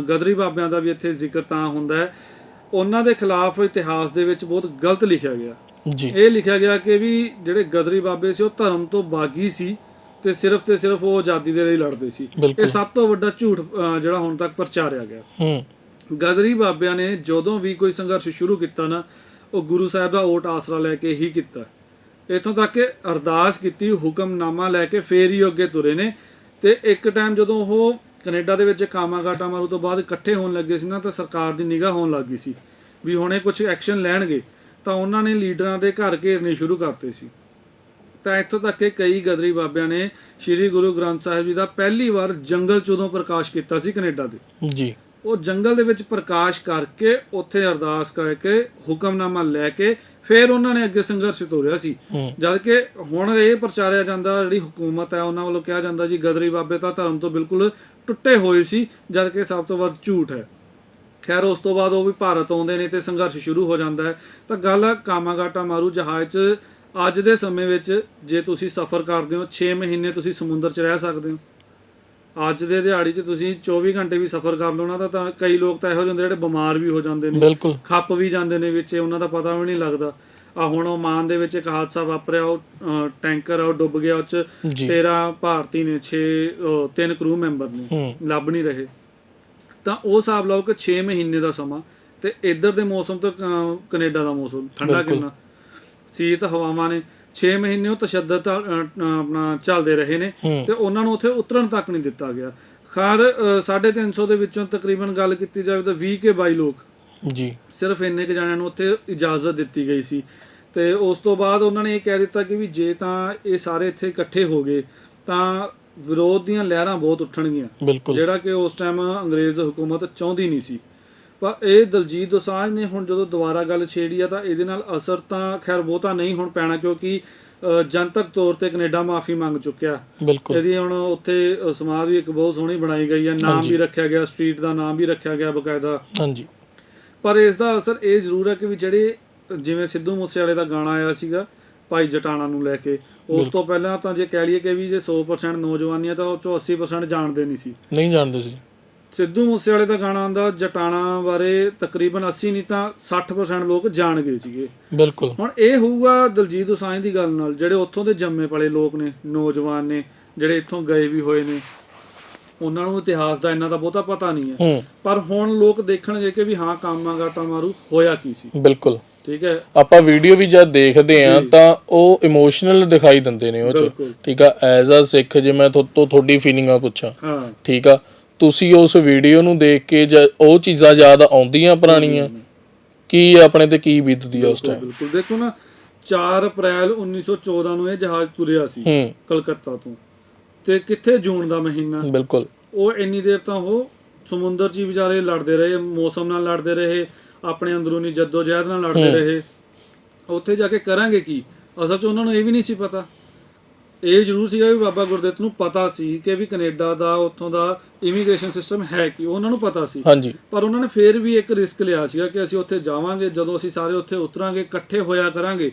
ਗਦਰੀ ਬਾਬਿਆਂ ਦਾ ਵੀ ਇੱਥੇ ਜ਼ਿਕਰ ਤਾਂ ਹੁੰਦਾ ਹੈ। ਉਹਨਾਂ ਦੇ ਖਿਲਾਫ ਇਤਿਹਾਸ ਦੇ ਵਿੱਚ ਬਹੁਤ ਗਲਤ ਲਿਖਿਆ ਗਿਆ। ਜੀ। ਇਹ ਲਿਖਿਆ ਗਿਆ ਕਿ ਵੀ ਜਿਹੜੇ ਗਦਰੀ ਬਾਬੇ ਸੀ ਉਹ ਧਰਮ ਤੋਂ ਬਾਗੀ ਸੀ ਤੇ ਸਿਰਫ ਤੇ ਸਿਰਫ ਉਹ ਆਜ਼ਾਦੀ ਦੇ ਲਈ ਲੜਦੇ ਸੀ। ਇਹ ਸਭ ਤੋਂ ਵੱਡਾ ਝੂਠ ਜਿਹੜਾ ਹੁਣ ਤੱਕ ਪ੍ਰਚਾਰਿਆ ਗਿਆ। ਹੂੰ। ਗਦਰੀ ਬਾਬਿਆਂ ਨੇ ਜਦੋਂ ਵੀ ਕੋਈ ਸੰਘਰਸ਼ ਸ਼ੁਰੂ ਕੀਤਾ ਨਾ ਉਹ ਗੁਰੂ ਸਾਹਿਬ ਦਾ ਓਟ ਆਸਰਾ ਲੈ ਕੇ ਹੀ ਕੀਤਾ। ਇਥੋਂ ਤੱਕ ਕਿ ਅਰਦਾਸ ਕੀਤੀ, ਹੁਕਮਨਾਮਾ ਲੈ ਕੇ ਫੇਰ ਹੀ ਅੱਗੇ ਤੁਰੇ ਨੇ। ਤੇ ਇੱਕ ਟਾਈਮ ਜਦੋਂ ਉਹ ਕੈਨੇਡਾ ਦੇ ਵਿੱਚ ਕਾਮਾਗਾਟਾ ਮਾਰੂ ਤੋਂ ਬਾਅਦ ਇਕੱਠੇ ਹੋਣ ਲੱਗੇ ਸੀ ਨਾ, ਤਾਂ ਸਰਕਾਰ ਦੀ ਨਿਗਾਹ ਹੋਣ ਲੱਗੀ ਸੀ ਵੀ ਹੁਣੇ ਕੁਝ ਐਕਸ਼ਨ ਲੈਣਗੇ। ਤਾਂ ਉਹਨਾਂ ਨੇ ਲੀਡਰਾਂ ਦੇ ਘਰ ਘੇਰਨੇ ਸ਼ੁਰੂ ਕਰਤੇ ਸੀ। ਤਾਂ ਇੱਥੋਂ ਤੱਕ ਕਿ ਕਈ ਗਦਰੀ ਬਾਬਿਆਂ ਨੇ ਸ੍ਰੀ ਗੁਰੂ ਗ੍ਰੰਥ ਸਾਹਿਬ ਜੀ ਦਾ ਪਹਿਲੀ ਵਾਰ ਜੰਗਲ ਚ ਉਦੋਂ ਪ੍ਰਕਾਸ਼ ਕੀਤਾ ਸੀ ਕੈਨੇਡਾ ਦੇ। ਜੀ। ਉਹ ਜੰਗਲ ਦੇ ਵਿੱਚ ਪ੍ਰਕਾਸ਼ ਕਰਕੇ ਉੱਥੇ ਅਰਦਾਸ ਕਰਕੇ ਹੁਕਮਨਾਮਾ ਲੈ ਕੇ ਫਿਰ ਉਹਨਾਂ ਨੇ ਅੱਗੇ ਸੰਘਰਸ਼ ਤੋਰਿਆ ਸੀ। ਹੂੰ। ਜਦ ਕਿ ਹੁਣ ਇਹ ਪ੍ਰਚਾਰਿਆ ਜਾਂਦਾ ਜਿਹੜੀ ਹਕੂਮਤ ਹੈ ਉਹਨਾਂ ਵੱਲੋਂ ਕਿਹਾ ਜਾਂਦਾ ਜੀ ਗਦਰੀ ਬਾਬੇ ਤਾਂ ਧਰਮ ਤੋਂ ਬਿਲਕੁਲ ਟੁੱਟੇ ਹੋਏ ਸੀ ਜਦ ਕਿ ਸਭ ਤੋਂ ਵੱਧ ਝੂਠ ਹੈ। ਖੈਰ ਉਸ ਤੋਂ ਬਾਅਦ ਉਹ ਵੀ ਭਾਰਤ ਆਉਂਦੇ ਨੇ ਤੇ ਸੰਘਰਸ਼ ਸ਼ੁਰੂ ਹੋ ਜਾਂਦਾ ਹੈ। ਤਾਂ ਗੱਲ ਹੈ ਕਾਮਾਗਾਟਾ ਮਾਰੂ ਜਹਾਜ਼ 'ਚ ਅੱਜ ਦੇ ਸਮੇਂ ਵਿੱਚ ਜੇ ਤੁਸੀਂ ਸਫ਼ਰ ਕਰਦੇ ਹੋ 6 ਮਹੀਨੇ ਤੁਸੀਂ ਸਮੁੰਦਰ 'ਚ ਰਹਿ ਸਕਦੇ ਹੋ। ਅੱਜ ਦੇ ਦਿਹਾੜੀ 'ਚ ਤੁਸੀਂ 24 ਘੰਟੇ ਵੀ ਸਫ਼ਰ ਕਰ ਲਓ ਨਾ ਤਾਂ- ਕਈ ਲੋਕ ਤਾਂ ਇਹੋ ਜਿਹੇ ਹੁੰਦੇ ਜਿਹੜੇ ਬਿਮਾਰ ਵੀ ਹੋ ਜਾਂਦੇ ਨੇ ਬਿਲਕੁਲ। ਖੱਪ ਵੀ ਜਾਂਦੇ ਨੇ ਵਿੱਚ ਉਹਨਾਂ ਦਾ ਪਤਾ ਵੀ ਨਹੀਂ ਲੱਗਦਾ। ਆ ਹੁਣ ਓਮਾਨ ਦੇ ਵਿੱਚ ਇੱਕ ਹਾਦਸਾ ਵਾਪਰਿਆ ਉਹ ਟੈਂਕਰ ਆ ਉਹ ਡੁੱਬ ਗਿਆ ਉਹ ਚ ਜੀ। 13 ਭਾਰਤੀ ਨੇ 6 ਤਿੰਨ ਕਰੂ ਮੈਂਬਰ ਨੇ ਲੱਭ ਨਹੀਂ ਰਹੇ। ਤਾਂ ਉਹ ਹਿਸਾਬ ਲਾਓ ਕਿ 6 ਮਹੀਨੇ ਦਾ ਸਮਾਂ ਤੇ ਇੱਧਰ ਦੇ ਮੌਸਮ ਤੋਂ ਕੈਨੇਡਾ ਦਾ ਮੌਸਮ ਠੰਡਾ। ਕਿੰਨਾ? ਸ਼ੀਤ ਹਵਾਵਾਂ ਨੇ 6 ਮਹੀਨੇ ਉਹ ਤਸ਼ੱਦਦ ਆਪਣਾ ਚੱਲਦੇ ਰਹੇ ਨੇ ਤੇ ਉਹਨਾਂ ਨੂੰ ਉੱਥੇ ਉਤਰਨ ਤੱਕ ਨਹੀਂ ਦਿੱਤਾ ਗਿਆ। ਖੈਰ ਅ, 350 ਦੇ ਵਿੱਚੋਂ ਤਕਰੀਬਨ ਗੱਲ ਕੀਤੀ ਜਾਵੇ ਤਾਂ 20 ਕੇ 22 ਲੋਕ ਜੀ। ਸਿਰਫ ਇੰਨੇ ਕੁ ਜਾਣਿਆਂ ਨੂੰ ਉੱਥੇ ਇਜਾਜ਼ਤ ਦਿੱਤੀ ਗਈ ਸੀ। ਤੇ ਉਸ ਤੋਂ ਬਾਅਦ ਉਹਨਾਂ ਨੇ ਇਹ ਕਹਿ ਦਿੱਤਾ ਕਿ ਵੀ ਜੇ ਤਾਂ ਇਹ ਸਾਰੇ ਇੱਥੇ ਇਕੱਠੇ ਹੋ ਗਏ ਤਾਂ ਵਿਰੋਧ ਦੀਆਂ ਲਹਿਰਾਂ ਬਹੁਤ ਉੱਠਣਗੀਆਂ। ਜਿਹੜਾ ਕਿ ਉਸ ਟਾਈਮ ਅੰਗਰੇਜ਼ ਹਕੂਮਤ ਚਾਹੁੰਦੀ ਨਹੀਂ ਸੀ। ਪਰ ਇਹ ਦਲਜੀਤ ਦੋਸਾਂਝ ਨੇ ਹੁਣ ਜਦੋਂ ਦੁਬਾਰਾ ਗੱਲ ਛੇੜੀ ਆ ਤਾਂ ਇਹਦੇ ਨਾਲ ਅਸਰ ਤਾਂ ਖੈਰ ਬਹੁਤਾ ਨਹੀਂ ਹੁਣ ਪੈਣਾ ਕਿਉਂਕਿ ਜਨਤਕ ਤੌਰ ਤੇ ਕੈਨੇਡਾ ਮਾਫੀ ਮੰਗ ਚੁੱਕਿਆ। ਇਹਦੀ ਹੁਣ ਉੱਥੇ ਸਮਾਧ ਵੀ ਇੱਕ ਬਹੁਤ ਸੋਹਣੀ ਬਣਾਈ ਗਈ ਹੈ ਨਾਮ। ਵੀ ਰੱਖਿਆ ਗਿਆ ਸਟਰੀਟ ਦਾ ਨਾਮ ਵੀ ਰੱਖਿਆ ਗਿਆ ਬਕਾਇਦਾ। ਹਾਂਜੀ। ਪਰ ਇਸ ਦਾ ਅਸਰ ਇਹ ਜ਼ਰੂਰ ਹੈ ਕਿ ਵੀ ਜਿਹੜੇ ਜਿਵੇਂ ਸਿੱਧੂ ਮੂਸੇਵਾਲੇ ਦਾ ਗਾਣਾ ਆਇਆ ਸੀਗਾ ਭਾਈ ਜਟਾਣਾ ਨੂੰ ਲੈ ਕੇ ਉਸ ਤੋਂ ਪਹਿਲਾਂ ਤਾਂ ਜੇ ਕਹਿ ਲਈਏ ਕਿ ਵੀ ਜੇ 100% ਨੌਜਵਾਨੀ ਹੈ ਤਾਂ ਉਹ ਚੋਂ 80% ਜਾਣਦੇ ਨਹੀਂ ਸੀ। ਨਹੀਂ ਜਾਣਦੇ ਸੀ। ਸਿੱਧੂ ਮੂਸੇਵਾਲੇ ਦਾ ਗਾਣਾ ਆਂਦਾ ਜਟਾਣਾ ਬਾਰੇ ਤਕਰੀਬਨ 80 ਨਹੀਂ ਤਾਂ 60% ਲੋਕ ਜਾਣ ਗਏ ਸੀਗੇ। ਬਿਲਕੁਲ। ਹੁਣ ਇਹ ਹੋਊਗਾ ਦਲਜੀਤ ਦੋਸਾਂਝ ਦੀ ਗੱਲ ਨਾਲ ਜਿਹੜੇ ਉੱਥੋਂ ਦੇ ਜੰਮੇ ਪਲੇ ਲੋਕ ਨੇ ਨੌਜਵਾਨ ਨੇ ਜਿਹੜੇ ਇੱਥੋਂ ਗਏ ਵੀ ਹੋਏ ਨੇ ਉਹਨਾਂ ਨੂੰ ਇਤਿਹਾਸ ਦਾ ਇੰਨਾ ਤਾਂ ਬਹੁਤਾ ਪਤਾ ਨਹੀਂ ਹੈ। ਪਰ ਹੁਣ ਲੋਕ ਦੇਖਣਗੇ ਕਿ ਵੀ ਹਾਂ ਕਾਮਾਗਾਟਾ ਮਾਰੂ ਹੋਇਆ ਕੀ ਸੀ। ਬਿਲਕੁਲ। ਠੀਕ ਹੈ? ਆਪਾਂ ਵੀਡੀਓ ਵੀ ਜਦ ਦੇਖਦੇ ਆ ਤਾਂ ਉਹ ਇਮੋਸ਼ਨਲ ਦਿਖਾਈ ਦਿੰਦੇ ਨੇ ਉਹ ਚ। ਠੀਕ ਆ ਐਜ਼ ਅ ਸਿੱਖ ਜੇ ਮੈਂ ਤੁਹਾਡੇ ਫੀਲਿੰਗਾਂ ਪੁੱਛਾਂ। ਹਾਂ। ਠੀਕ ਆ ਤੁਸੀਂ ਉਸ ਵੀਡੀਓ ਨੂੰ ਦੇਖ ਕੇ ਜ- ਉਹ ਚੀਜ਼ਾਂ ਯਾਦ ਆਉਂਦੀਆਂ ਪੁਰਾਣੀਆਂ? ਕੀ ਆਪਣੇ ਤੇ ਕੀ ਬੀਤਦੀ ਆ ਉਸ ਟਾਈਮ ਬਿਲਕੁਲ। ਦੇਖੋ ਨਾ 4 ਅਪ੍ਰੈਲ 1914 ਨੂੰ ਇਹ ਜਹਾਜ਼ ਤੁਰਿਆ ਸੀ ਹੂੰ। ਕਲਕੱਤਾ ਤੋਂ। ਤੇ ਕਿੱਥੇ ਜੂਨ ਦਾ ਮਹੀਨਾ? ਬਿਲਕੁਲ। ਉਹ ਇੰਨੀ ਦੇਰ ਤਾਂ ਉਹ ਸਮੁੰਦਰ 'ਚ ਹੀ ਵਿਚਾਰੇ ਲੜਦੇ ਰਹੇ ਮੌਸਮ ਨਾਲ ਲੜਦੇ ਰਹੇ ਆਪਣੇ ਅੰਦਰੂਨੀ ਜਹਿਦ ਨਾਲ ਲੜਦੇ ਰਹੇ। ਉੱਥੇ ਜਾ ਕੇ ਕਰਾਂਗੇ ਕੀ? ਅਸਲ 'ਚ ਉਹਨਾਂ ਨੂੰ ਇਹ ਵੀ ਨਹੀਂ ਸੀ ਪਤਾ। ਇਹ ਜ਼ਰੂਰ ਸੀਗਾ ਵੀ ਬਾਬਾ ਗੁਰਦਿੱਤ ਨੂੰ ਪਤਾ ਸੀ ਕਿ ਵੀ ਕੈਨੇਡਾ ਦਾ ਉੱਥੋਂ ਦਾ ਇਮੀਗ੍ਰੇਸ਼ਨ ਸਿਸਟਮ ਹੈ ਕੀ ਉਹਨਾਂ ਨੂੰ ਪਤਾ ਸੀ। ਹਾਂਜੀ। ਪਰ ਉਹਨਾਂ ਨੇ ਫੇਰ ਵੀ ਇੱਕ ਰਿਸਕ ਲਿਆ ਸੀਗਾ ਕਿ ਅਸੀਂ ਉੱਥੇ ਜਾਵਾਂਗੇ ਜਦੋਂ ਅਸੀਂ ਸਾਰੇ ਉੱਥੇ ਉਤਰਾਂਗੇ ਇਕੱਠੇ ਹੋਇਆ ਕਰਾਂਗੇ